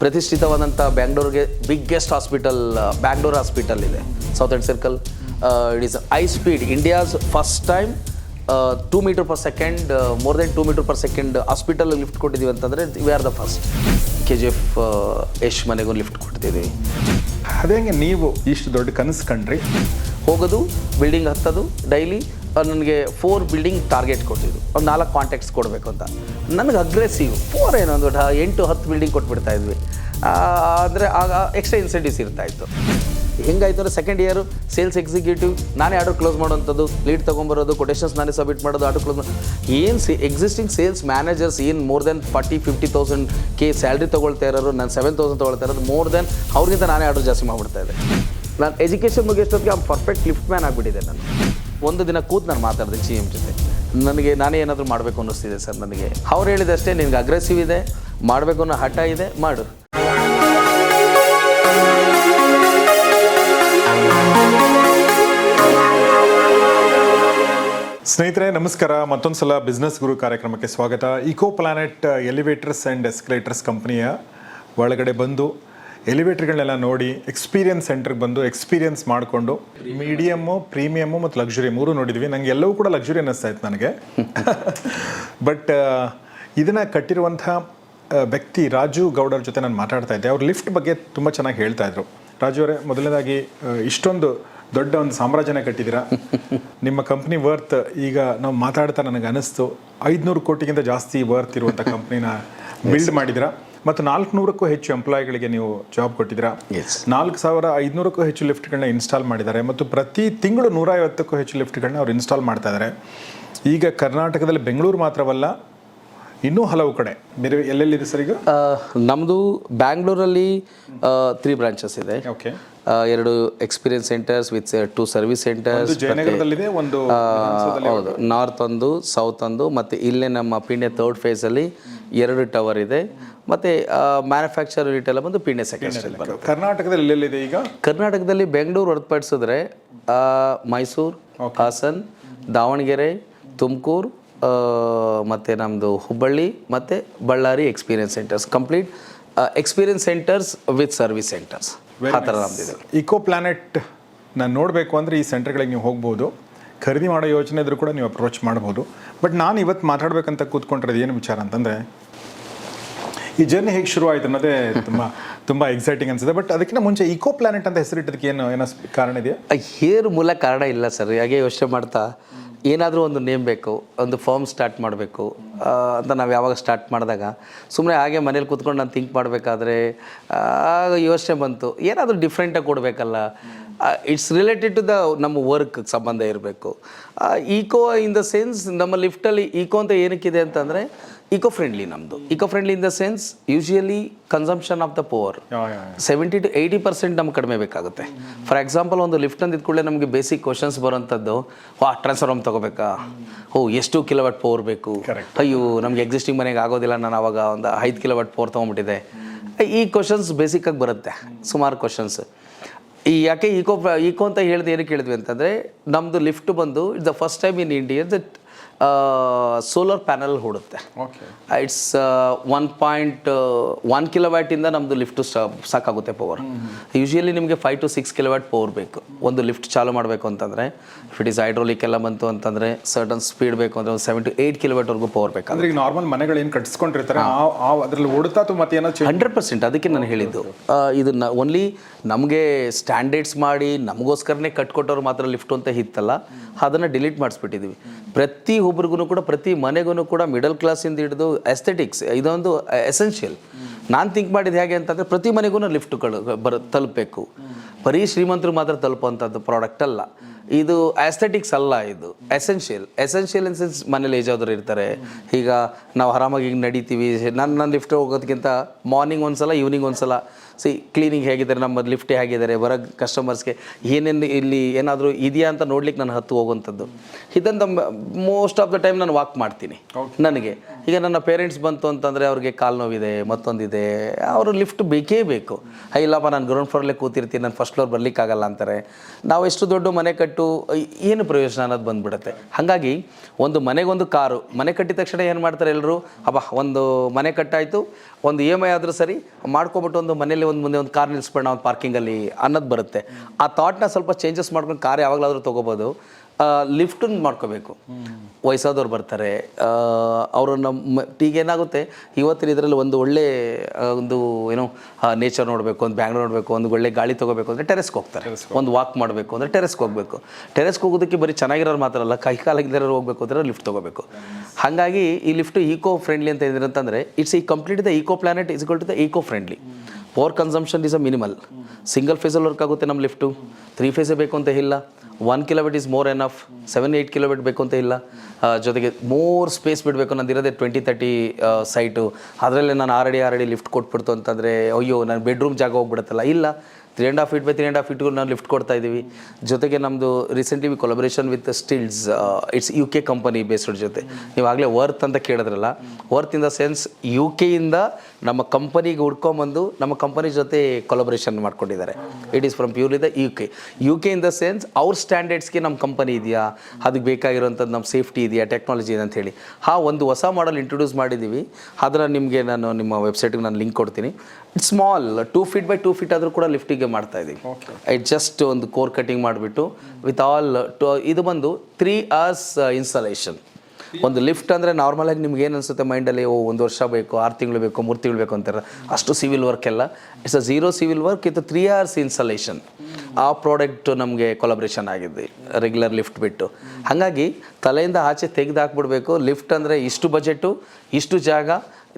ಪ್ರತಿಷ್ಠಿತವಾದಂಥ ಬ್ಯಾಂಗ್ಳೂರ್ಗೆ biggest hospital Bangalore hospital ಇದೆ. South end circle it is high speed India's first time two metre per second more than two metre per second hospital lift ಕೊಟ್ಟಿದ್ದೀವಿ ಅಂತಂದರೆ we are the first K G F Yash ಮನೆಗೂ lift ಕೊಟ್ಟಿದ್ದೀವಿ ಅದೇಂಗೆ ನೀವು ಇಷ್ಟು ದೊಡ್ಡ ಕನಸು ಕಂಡ್ರಿ? ಹೋಗೋದು ಬಿಲ್ಡಿಂಗ್ ಹತ್ತೋದು ಡೈಲಿ ನನಗೆ ಫೋರ್ ಬಿಲ್ಡಿಂಗ್ ಟಾರ್ಗೆಟ್ ಕೊಟ್ಟಿದ್ದು ಒಂದು ನಾಲ್ಕು ಕಾಂಟ್ಯಾಕ್ಟ್ಸ್ ಕೊಡಬೇಕು ಅಂತ. ನನಗೆ ಅಗ್ರೆಸಿವ್ ಫೋರ್ ಏನೊಂದು ಎಂಟು ಹತ್ತು ಬಿಲ್ಡಿಂಗ್ ಕೊಟ್ಬಿಡ್ತಾ ಇದ್ವಿ. ಅಂದರೆ ಆಗ ಎಕ್ಸ್ಟ್ರಾ ಇನ್ಸೆಂಟಿವ್ಸ್ ಇರ್ತಾ ಇತ್ತು. ಹೆಂಗಾಯ್ತು ಅಂದರೆ ಸೆಕೆಂಡ್ ಇಯರು ಸೇಲ್ಸ್ ಎಕ್ಸಿಕ್ಯೂಟಿವ್ ನಾನೇ ಆರ್ಡರ್ ಕ್ಲೋಸ್ ಮಾಡುವಂಥದ್ದು ಲೀಡ್ ತೊಗೊಂಬರೋದು ಕೊಟೇಷನ್ಸ್ ನಾನೇ ಸಬ್ಮಿಟ್ ಮಾಡೋದು ಆರ್ಡರ್ ಕ್ಲೋಸ್ ಏನು ಸಿ ಎಕ್ಸಿಸ್ಟಿಂಗ್ ಸೇಲ್ಸ್ ಮ್ಯಾನೇಜರ್ಸ್ ಏನು more than forty fifty thousand K salary ತೊಗೊಳ್ತಾ ಇರೋರು, ನಾನು ಸೆವೆನ್ ತೌಸಂಡ್ ತೊಗೊಳ್ತಾ ಇರೋದು ಮೋರ್ ದೆನ್ ಅವ್ರಿಗಿಂತ ನಾನೇ ಆರ್ಡರ್ ಜಾಸ್ತಿ ಮಾಡಿಬಿಡ್ತಾ ಇದ್ದೆ. ನಾನು ಎಜುಕೇಷನ್ ಮುಗಿಯೋಷ್ಟೊತ್ತಿಗೆ ಅವ್ನು ಪರ್ಫೆಕ್ಟ್ ಲಿಫ್ಟ್ ಮ್ಯಾನ್ ಆಗಿಬಿಟ್ಟಿದೆ ನಾನು. ಒಂದು ದಿನ ಕೂತು ನಾನು ಮಾತಾಡಿದೆ ಸಿ ಎಂ ಜೊತೆ. ನನಗೆ ನಾನೇ ಏನಾದರೂ ಮಾಡಬೇಕು ಅನ್ನಿಸ್ತಿದೆ ಸರ್ ನನಗೆ. ಅವ್ರು ಹೇಳಿದಷ್ಟೇ ನಿನಗೆ ಅಗ್ರೆಸಿವ್ ಇದೆ, ಮಾಡಬೇಕು ಅನ್ನೋ ಹಠ ಇದೆ, ಮಾಡು. ಸ್ನೇಹಿತರೆ, ನಮಸ್ಕಾರ. ಮತ್ತೊಂದು ಸಲ ಬಿಸ್ನೆಸ್ ಗುರು ಕಾರ್ಯಕ್ರಮಕ್ಕೆ ಸ್ವಾಗತ. Eco planet elevators and escalators ಕಂಪ್ನಿಯ ಒಳಗಡೆ ಬಂದು ಎಲಿವೇಟರ್ಗಳನ್ನೆಲ್ಲ ನೋಡಿ ಎಕ್ಸ್ಪೀರಿಯನ್ಸ್ ಸೆಂಟರ್ಗೆ ಬಂದು ಎಕ್ಸ್ಪೀರಿಯನ್ಸ್ ಮಾಡಿಕೊಂಡು ಮೀಡಿಯಮ್ಮು ಪ್ರೀಮಿಯಮ್ಮು ಮತ್ತು ಲಕ್ಸುರಿ ಮೂರು ನೋಡಿದ್ವಿ. ನನಗೆ ಎಲ್ಲವೂ ಕೂಡ ಲಕ್ಸುರಿ ಅನ್ನಿಸ್ತಾ ಇತ್ತು ನನಗೆ ಬಟ್ ಇದನ್ನು ಕಟ್ಟಿರುವಂಥ ವ್ಯಕ್ತಿ ರಾಜು ಗೌಡರ ಜೊತೆ ನಾನು ಮಾತಾಡ್ತಾ ಇದ್ದೆ. ಅವ್ರು ಲಿಫ್ಟ್ ಬಗ್ಗೆ ತುಂಬ ಚೆನ್ನಾಗಿ ಹೇಳ್ತಾ ಇದ್ರು. ರಾಜು ಅವರೇ ಮೊದಲನೇದಾಗಿ ಇಷ್ಟೊಂದು ದೊಡ್ಡ ಒಂದು ಸಾಮ್ರಾಜ್ಯನ ಕಟ್ಟಿದ್ದೀರಾ? ನಿಮ್ಮ ಕಂಪ್ನಿ ವರ್ತ್ ಈಗ ನಾವು ಮಾತಾಡ್ತಾ ನನಗೆ ಅನಿಸ್ತು. ಐದುನೂರು ಕೋಟಿಗಿಂತ ಜಾಸ್ತಿ ವರ್ತ್ ಇರುವಂಥ ಕಂಪ್ನಿನ ಬಿಲ್ಡ್ ಮಾಡಿದ್ದೀರಾ? ಮತ್ತು ನಾಲ್ಕುನೂರಕ್ಕೂ ಹೆಚ್ಚು ಎಂಪ್ಲಾಯ್ಗಳಿಗೆ ನೀವು ಜಾಬ್ ಕೊಟ್ಟಿದ್ದೀರಾ. ನಾಲ್ಕು ಸಾವಿರ ಐದುನೂರಕ್ಕೂ ಹೆಚ್ಚು ಲಿಫ್ಟ್ಗಳನ್ನ ಇನ್ಸ್ಟಾಲ್ ಮಾಡಿದ್ದಾರೆ ಮತ್ತು ಪ್ರತಿ ತಿಂಗಳು ನೂರ ಐವತ್ತಕ್ಕೂ ಹೆಚ್ಚು ಲಿಫ್ಟ್ಗಳನ್ನ ಅವ್ರು ಇನ್ಸ್ಟಾಲ್ ಮಾಡ್ತಾ ಇದ್ದಾರೆ ಈಗ ಕರ್ನಾಟಕದಲ್ಲಿ ಬೆಂಗಳೂರು ಮಾತ್ರವಲ್ಲ ಇನ್ನೂ ಹಲವು ಕಡೆ. ಬೇರೆ ಎಲ್ಲೆಲ್ಲಿದೆ ಸರ್ ಈಗ? ನಮ್ಮದು ಬ್ಯಾಂಗ್ಳೂರಲ್ಲಿ ತ್ರೀ ಬ್ರಾಂಚಸ್ ಇದೆ. ಓಕೆ ಎರಡು experience centres with two service centres ಜಯನಗರದಲ್ಲಿದೆ ಒಂದು ಹೌದು. ನಾರ್ತ್ ಒಂದು ಸೌತ್ ಒಂದು ಮತ್ತು ಇಲ್ಲೇ ನಮ್ಮ ಪಿಂಡೆ ತರ್ಡ್ ಫೇಸಲ್ಲಿ ಎರಡು ಟವರ್ ಇದೆ. ಮತ್ತು ಮ್ಯಾನುಫ್ಯಾಕ್ಚರ್ ಎಲ್ಲ ಬಂದು ಪಿಣ್ಯ ಸೆಕೆಂಡ್ ಸ್ಟೇಜ್ ಬರುತ್ತೆ. ಕರ್ನಾಟಕದಲ್ಲಿ ಎಲ್ಲೆಲ್ಲಿದೆ ಈಗ? ಕರ್ನಾಟಕದಲ್ಲಿ ಬೆಂಗಳೂರು ಹೊರತುಪಡಿಸಿದ್ರೆ ಮೈಸೂರು ಹಾಸನ್ ದಾವಣಗೆರೆ ತುಮಕೂರು ಮತ್ತು ನಮ್ಮದು ಹುಬ್ಬಳ್ಳಿ ಮತ್ತು Ballari experience centres complete experience centres with service centres ಆ ಥರ ನಮ್ಮದಿದೆ ಇಕೋ ಪ್ಲಾನೆಟ್ ನಾನು ನೋಡಬೇಕು ಅಂದರೆ ಈ ಸೆಂಟರ್ಗಳಿಗೆ ನೀವು ಹೋಗ್ಬೋದು. ಖರೀದಿ ಮಾಡೋ ಯೋಚನೆ ಇದ್ರೂ ಕೂಡ ನೀವು ಅಪ್ರೋಚ್ ಮಾಡ್ಬೋದು. ಬಟ್ ನಾನು ಇವತ್ತು ಮಾತಾಡ್ಬೇಕಂತ ಕೂತ್ಕೊಂಡಿರೋದು ಏನು ವಿಚಾರ ಅಂತಂದರೆ ಈ ಜರ್ನಿ ಹೇಗೆ ಶುರು ಆಯ್ತು ಅನ್ನೋದೇ ತುಂಬ ತುಂಬ ಎಕ್ಸೈಟಿಂಗ್ ಅನ್ಸುತ್ತೆ. ಬಟ್ ಅದಕ್ಕಿಂತ ಮುಂಚೆ ಇಕೋ ಪ್ಲಾನೆಟ್ ಅಂತ ಹೆಸರಿಟ್ಟದಕ್ಕೆ ಏನು, ಏನೋ ಕಾರಣ ಇದೆಯಾ? ಹೇರ್ ಮೂಲ ಕಾರಣ ಇಲ್ಲ ಸರ್ ಹಾಗೆ ಯೋಚನೆ ಮಾಡ್ತಾ, ಏನಾದರೂ ಒಂದು ನೇಮ್ ಬೇಕು, ಒಂದು ಫಾರ್ಮ್ ಸ್ಟಾರ್ಟ್ ಮಾಡಬೇಕು ಅಂತ ನಾವು ಯಾವಾಗ ಸ್ಟಾರ್ಟ್ ಮಾಡಿದಾಗ ಸುಮ್ಮನೆ ಹಾಗೆ ಮನೇಲಿ ಕೂತ್ಕೊಂಡು ನಾನು ಥಿಂಕ್ ಮಾಡಬೇಕಾದ್ರೆ ಆಗ ಯೋಚನೆ ಬಂತು. ಏನಾದರೂ ಡಿಫ್ರೆಂಟಾಗಿ ಕೊಡಬೇಕಲ್ಲ. ಇಟ್ಸ್ ರಿಲೇಟೆಡ್ ಟು ದ ನಮ್ಮ ವರ್ಕ್ ಸಂಬಂಧ ಇರಬೇಕು. ಈಕೋ ಇನ್ ದ ಸೆನ್ಸ್ ನಮ್ಮ ಲಿಫ್ಟಲ್ಲಿ ಈಕೋ ಅಂತ ಏನಕ್ಕಿದೆ ಅಂತಂದರೆ ಈಕೋ ಫ್ರೆಂಡ್ಲಿ ನಮ್ಮದು eco friendly in the sense usually consumption of the power seventy to eighty percent ನಮ್ಗೆ ಕಡಿಮೆ ಬೇಕಾಗುತ್ತೆ. ಫಾರ್ ಎಕ್ಸಾಂಪಲ್ ಒಂದು ಲಿಫ್ಟ್ ಅಂದಿದ್ದ ಕೂಡಲೇ ನಮಗೆ ಬೇಸಿಕ್ ಕ್ವಶನ್ಸ್ ಬರೋಂಥದ್ದು ವಾ ಟ್ರಾನ್ಸ್ಫಾರ್ಮ್ ತೊಗೋಬೇಕಾ? ಓ ಎಷ್ಟು ಕಿಲೋವಾಟ್ ಪವರ್ ಬೇಕು? ಅಯ್ಯೋ ನಮ್ಗೆ ಎಕ್ಸಿಸ್ಟಿಂಗ್ ಮನೆಗೆ ಆಗೋದಿಲ್ಲ ನಾನು ಅವಾಗ ಒಂದು ಐದು ಕಿಲೋವಾಟ್ ಪವರ್ ತೊಗೊಂಬಿಟ್ಟಿದೆ ಈ ಕ್ವಶನ್ಸ್ ಬೇಸಿಕ್ಕಾಗಿ ಬರುತ್ತೆ. ಸುಮಾರು ಕ್ವಶನ್ಸ್ ಈ ಯಾಕೆ ಈಕೋ ಈಕೋ ಅಂತ ಹೇಳಿದ ಏನಕ್ಕೆ ಹೇಳಿದ್ವಿ ಅಂತಂದರೆ ನಮ್ಮದು ಲಿಫ್ಟ್ ಬಂದು it's the first time in India that solar panel ಹೂಡುತ್ತೆ. It's one point one ಕಿಲೋವ್ಯಾಟಿಂದ ನಮ್ಮದು ಲಿಫ್ಟು ಸಾಕಾಗುತ್ತೆ ಪವರ್ ಯೂಶಲಿ ನಿಮಗೆ five to six kilowatt power ಬೇಕು. ಒಂದು ಲಿಫ್ಟ್ ಚಾಲು ಮಾಡಬೇಕು ಅಂತಂದರೆ ಇಫ್ ಇಟ್ ಇಸ್ ಹೈಡ್ರೋಲಿಕ್ ಎಲ್ಲ ಬಂತು ಅಂತಂದರೆ ಸರ್ಟನ್ ಸ್ಪೀಡ್ ಬೇಕು ಅಂದರೆ ಒಂದು ಸೆವೆನ್ ಟು ಏಯ್ಟ್ ಕಿಲೋವ್ಯಾಟ್ವರೆಗೂ ಪವರ್ ಬೇಕು ಅಂದ್ರೆ ಈಗ ನಾರ್ಮಲ್ ಮನೆಗಳು ಏನು ಕಟ್ಸ್ಕೊಂಡಿರ್ತಾರೆ ಅದ್ರಲ್ಲಿ ಓಡುತ್ತಾ ಅಥವಾ ಮತ್ತೆ ಏನೋ ಹಂಡ್ರೆಡ್ ಪರ್ಸೆಂಟ್ ಅದಕ್ಕೆ ನಾನು ಹೇಳಿದ್ದು. ಇದನ್ನ ಓನ್ಲಿ ನಮಗೆ ಸ್ಟ್ಯಾಂಡರ್ಡ್ಸ್ ಮಾಡಿ ನಮಗೋಸ್ಕರನೇ ಕಟ್ಕೊಟ್ಟವ್ರು ಮಾತ್ರ ಲಿಫ್ಟ್ ಅಂತ ಇತ್ತಲ್ಲ ಅದನ್ನು ಡಿಲೀಟ್ ಮಾಡಿಸ್ಬಿಟ್ಟಿದ್ವಿ. ಪ್ರತಿ ಒಬ್ರಿಗೂ ಕೂಡ, ಪ್ರತಿ ಮನೆಗೂ ಕೂಡ ಮಿಡಲ್ ಕ್ಲಾಸಿಂದ ಹಿಡಿದು ಎಸ್ಥೆಟಿಕ್ಸ್ ಇದೊಂದು ಎಸೆನ್ಷಿಯಲ್ ನಾನು ಥಿಂಕ್ ಮಾಡಿದ್ದು ಹೇಗೆ ಅಂತಂದರೆ, ಪ್ರತಿ ಮನೆಗೂ ಲಿಫ್ಟ್ಗಳು ಬರ ತಲುಪಬೇಕು ಬರೀ ಶ್ರೀಮಂತರು ಮಾತ್ರ ತಲುಪುವಂಥದ್ದು ಪ್ರಾಡಕ್ಟ್ ಅಲ್ಲ. ಇದು ಆಸ್ಥೆಟಿಕ್ಸ್ ಅಲ್ಲ ಇದು. ಎಸೆನ್ಷಿಯಲ್ ಎಸೆನ್ಷಿಯಲ್ ಇನ್ ಸೆನ್ಸ್ ಮನೇಲಿ ಏಜಾದ್ರು ಇರ್ತಾರೆ. ಈಗ ನಾವು ಆರಾಮಾಗಿ ಹಿಂಗೆ ನಡೀತೀವಿ. ನಾನು ನನ್ನ ಲಿಫ್ಟ್ ಹೋಗೋದಕ್ಕಿಂತ ಮಾರ್ನಿಂಗ್ ಒಂದ್ಸಲ ಈವ್ನಿಂಗ್ ಒಂದ್ಸಲ ಸಿ ಕ್ಲೀನಿಂಗ್ ಹೇಗಿದ್ದಾರೆ ನಮ್ಮ ಲಿಫ್ಟ್ ಹೇಗಿದ್ದಾರೆ ಹೊರಗೆ ಕಸ್ಟಮರ್ಸ್ಗೆ ಏನೇನು ಇಲ್ಲಿ ಏನಾದರೂ ಇದೆಯಾ ಅಂತ ನೋಡ್ಲಿಕ್ಕೆ ನಾನು ಹತ್ತು ಹೋಗುವಂಥದ್ದು. ಇದನ್ನು ಮೋಸ್ಟ್ ಆಫ್ ದ ಟೈಮ್ ನಾನು ವಾಕ್ ಮಾಡ್ತೀನಿ ನನಗೆ. ಈಗ ನನ್ನ ಪೇರೆಂಟ್ಸ್ ಬಂತು ಅಂತಂದರೆ ಅವ್ರಿಗೆ ಕಾಲು ನೋವಿದೆ, ಮತ್ತೊಂದಿದೆ. ಅವರು ಲಿಫ್ಟ್ ಬೇಕೇ ಬೇಕು. ಇಲ್ಲಪ್ಪ, ನಾನು ಗ್ರೌಂಡ್ ಫ್ಲೋರ್ಲೇ ಕೂತಿರ್ತೀನಿ, ನಾನು ಫಸ್ಟ್ ಫ್ಲೋರ್ ಬರಲಿಕ್ಕಾಗಲ್ಲ ಅಂತಾರೆ. ನಾವು ಎಷ್ಟು ದೊಡ್ಡ ಮನೆ ಕಟ್ಟು ಏನು ಪ್ರಯೋಜನ ಅನ್ನೋದು ಬಂದುಬಿಡುತ್ತೆ. ಹಾಗಾಗಿ ಒಂದು ಮನೆಗೊಂದು ಕಾರು, ಮನೆ ಕಟ್ಟಿದ ತಕ್ಷಣ ಏನು ಮಾಡ್ತಾರೆ ಎಲ್ಲರೂ ಅಬ್ಬ, ಒಂದು ಮನೆ ಕಟ್ಟಾಯಿತು, ಒಂದು ಇ ಎಂ ಐ ಆದರೂ ಸರಿ, ಮಾಡ್ಕೊಬಿಟ್ಟು ಒಂದು ಮನೇಲಿ ಒಂದು ಮುಂದೆ ಒಂದು ಕಾರ್ ನಿಲ್ಲಿಸ್ಬೇಡ ಒಂದು ಪಾರ್ಕಿಂಗಲ್ಲಿ ಅನ್ನೋದು ಬರುತ್ತೆ. ಆ ಥಾಟ್ನ ಸ್ವಲ್ಪ ಚೇಂಜಸ್ ಮಾಡ್ಕೊಂಡು ಕಾರ್ ಯಾವಾಗಲಾದರೂ ತೊಗೋಬೋದು. ಲಿಫ್ಟನ್ನು ಮಾಡ್ಕೋಬೇಕು. ವಯಸ್ಸಾದವ್ರು ಬರ್ತಾರೆ. ಅವರು ನಮ್ಮ ಈಗ ಏನಾಗುತ್ತೆ? ಇವತ್ತಿನ ಇದರಲ್ಲಿ ಒಂದು ಒಳ್ಳೆ ಒಂದು ಏನೋ ನೇಚರ್ ನೋಡಬೇಕು ಒಂದು ಬ್ಯಾಂಗ್ಳೂರ್ ನೋಡಬೇಕು ಒಂದು ಒಳ್ಳೆ ಗಾಳಿ ತೊಗೋಬೇಕು ಅಂದರೆ ಟೆರೆಸ್ಗೆ ಹೋಗ್ತಾರೆ. ಒಂದು ವಾಕ್ ಮಾಡಬೇಕು ಅಂದರೆ ಟೆರೆಸ್ಗೆ ಹೋಗಬೇಕು. ಟೆರೆಸ್ಗೆ ಹೋಗೋದಕ್ಕೆ ಬರೀ ಚೆನ್ನಾಗಿರೋರು ಮಾತ್ರ ಅಲ್ಲ ಕೈ ಕಾಲಾಗಿದ್ದವರು ಹೋಗಬೇಕು ಅಂದರೆ ಲಿಫ್ಟ್ ತೊಗೋಬೇಕು. ಹಾಗಾಗಿ ಈ ಲಿಫ್ಟ್ ಈಕೋ ಫ್ರೆಂಡ್ಲಿ ಅಂತ ಅಂತಂದರೆ ಇಟ್ಸ್ ಈ complete the eco planet is equal to the eco friendly power consumption is a minimal single ಫೇಸಲ್ಲಿ work ಆಗುತ್ತೆ ನಮ್ಮ ಲಿಫ್ಟು ತ್ರೀ ಫೇಸೇ ಬೇಕು ಅಂತ ಇಲ್ಲ. One kilometre is more enough seven eight kilometre ಬೇಕು ಅಂತ ಇಲ್ಲ. ಜೊತೆಗೆ ಮೋರ್ ಸ್ಪೇಸ್ ಬಿಡಬೇಕು ನಂದಿರೋದೇ ಟ್ವೆಂಟಿ ತರ್ಟಿ ಸೈಟು ಅದರಲ್ಲೇ ನಾನು ಆರಡಿ ಆರಡಿ ಲಿಫ್ಟ್ ಕೊಟ್ಬಿಡ್ತು ಅಂತಂದರೆ, ಅಯ್ಯೋ ನನ್ನ ಬೆಡ್ರೂಮ್ ಜಾಗ ಹೋಗ್ಬಿಡುತ್ತಲ್ಲ. ಇಲ್ಲ. Three and half feet by three and half ಫೀಟ್ಗೂ ನಾವು ಲಿಫ್ಟ್ ಕೊಡ್ತಾ ಇದ್ದೀವಿ ಜೊತೆಗೆ ನಮ್ಮದು recently collaboration with Stiltz it's U K company based ಜೊತೆ. ನೀವು ಆಗಲೇ ವರ್ತ್ ಅಂತ ಕೇಳಿದ್ರಲ್ಲ worth in the sense U ಕೆಯಿಂದ ನಮ್ಮ ಕಂಪನಿಗೆ ಹುಡ್ಕೊಂಬಂದು ನಮ್ಮ ಕಂಪನಿ ಜೊತೆ ಕೊಲಬ್ರೇಷನ್ ಮಾಡ್ಕೊಂಡಿದ್ದಾರೆ. It is from purely the U K U K in the sense ಅವ್ರ ಸ್ಟ್ಯಾಂಡರ್ಡ್ಸ್ಗೆ ನಮ್ಮ ಕಂಪನಿ ಇದೆಯಾ? ಅದಕ್ಕೆ ಬೇಕಾಗಿರೋಂಥದ್ದು ನಮ್ಮ ಸೇಫ್ಟಿ ಇದೆಯಾ? ಟೆಕ್ನಾಲಜಿ ಇದೆ ಹೇಳಿ ಹಾ, ಒಂದು ಹೊಸ ಮಾಡಲ್ ಇಂಟ್ರೊಡ್ಯೂಸ್ ಮಾಡಿದ್ದೀವಿ ಅದನ್ನು ನಿಮಗೆ ನಾನು ನಿಮ್ಮ ವೆಬ್ಸೈಟ್ಗೆ ನಾನು ಲಿಂಕ್ ಕೊಡ್ತೀನಿ. Small two feet by two feet ಆದರೂ ಕೂಡ ಲಿಫ್ಟಿಗೆ ಮಾಡ್ತಾ ಇದ್ದೀವಿ ಇಟ್ ಜಸ್ಟ್ ಒಂದು ಕೋರ್ ಕಟಿಂಗ್ ಮಾಡಿಬಿಟ್ಟು ವಿತ್ ಆಲ್ ಇದು ಬಂದು ತ್ರೀ ಅವರ್ಸ್ ಇನ್ಸ್ಟಾಲೇಷನ್ ಒಂದು ಲಿಫ್ಟ್ ಅಂದರೆ ನಾರ್ಮಲಾಗಿ ನಿಮ್ಗೆ ಏನು ಅನಿಸುತ್ತೆ ಮೈಂಡಲ್ಲಿ ಓ ಒಂದು ವರ್ಷ ಬೇಕು ಆರು ತಿಂಗಳು ಬೇಕು ಮೂರು ತಿಂಗಳು ಬೇಕು ಅಂತಾರೆ? ಅಷ್ಟು ಸಿವಿಲ್ ವರ್ಕ್ ಎಲ್ಲ. It's a zero civil work ಇದು ತ್ರೀ ಅವರ್ಸ್ ಇನ್ಸ್ಟಾಲೇಷನ್ ಆ ಪ್ರಾಡಕ್ಟ್ ನಮಗೆ ಕೊಲಬ್ರೇಷನ್ ಆಗಿದೆ ರೆಗ್ಯುಲರ್ ಲಿಫ್ಟ್ ಬಿಟ್ಟು. ಹಾಗಾಗಿ ತಲೆಯಿಂದ ಆಚೆ ತೆಗೆದು ಹಾಕ್ಬಿಡ್ಬೇಕು. ಲಿಫ್ಟ್ ಅಂದರೆ ಇಷ್ಟು ಬಜೆಟು ಇಷ್ಟು ಜಾಗ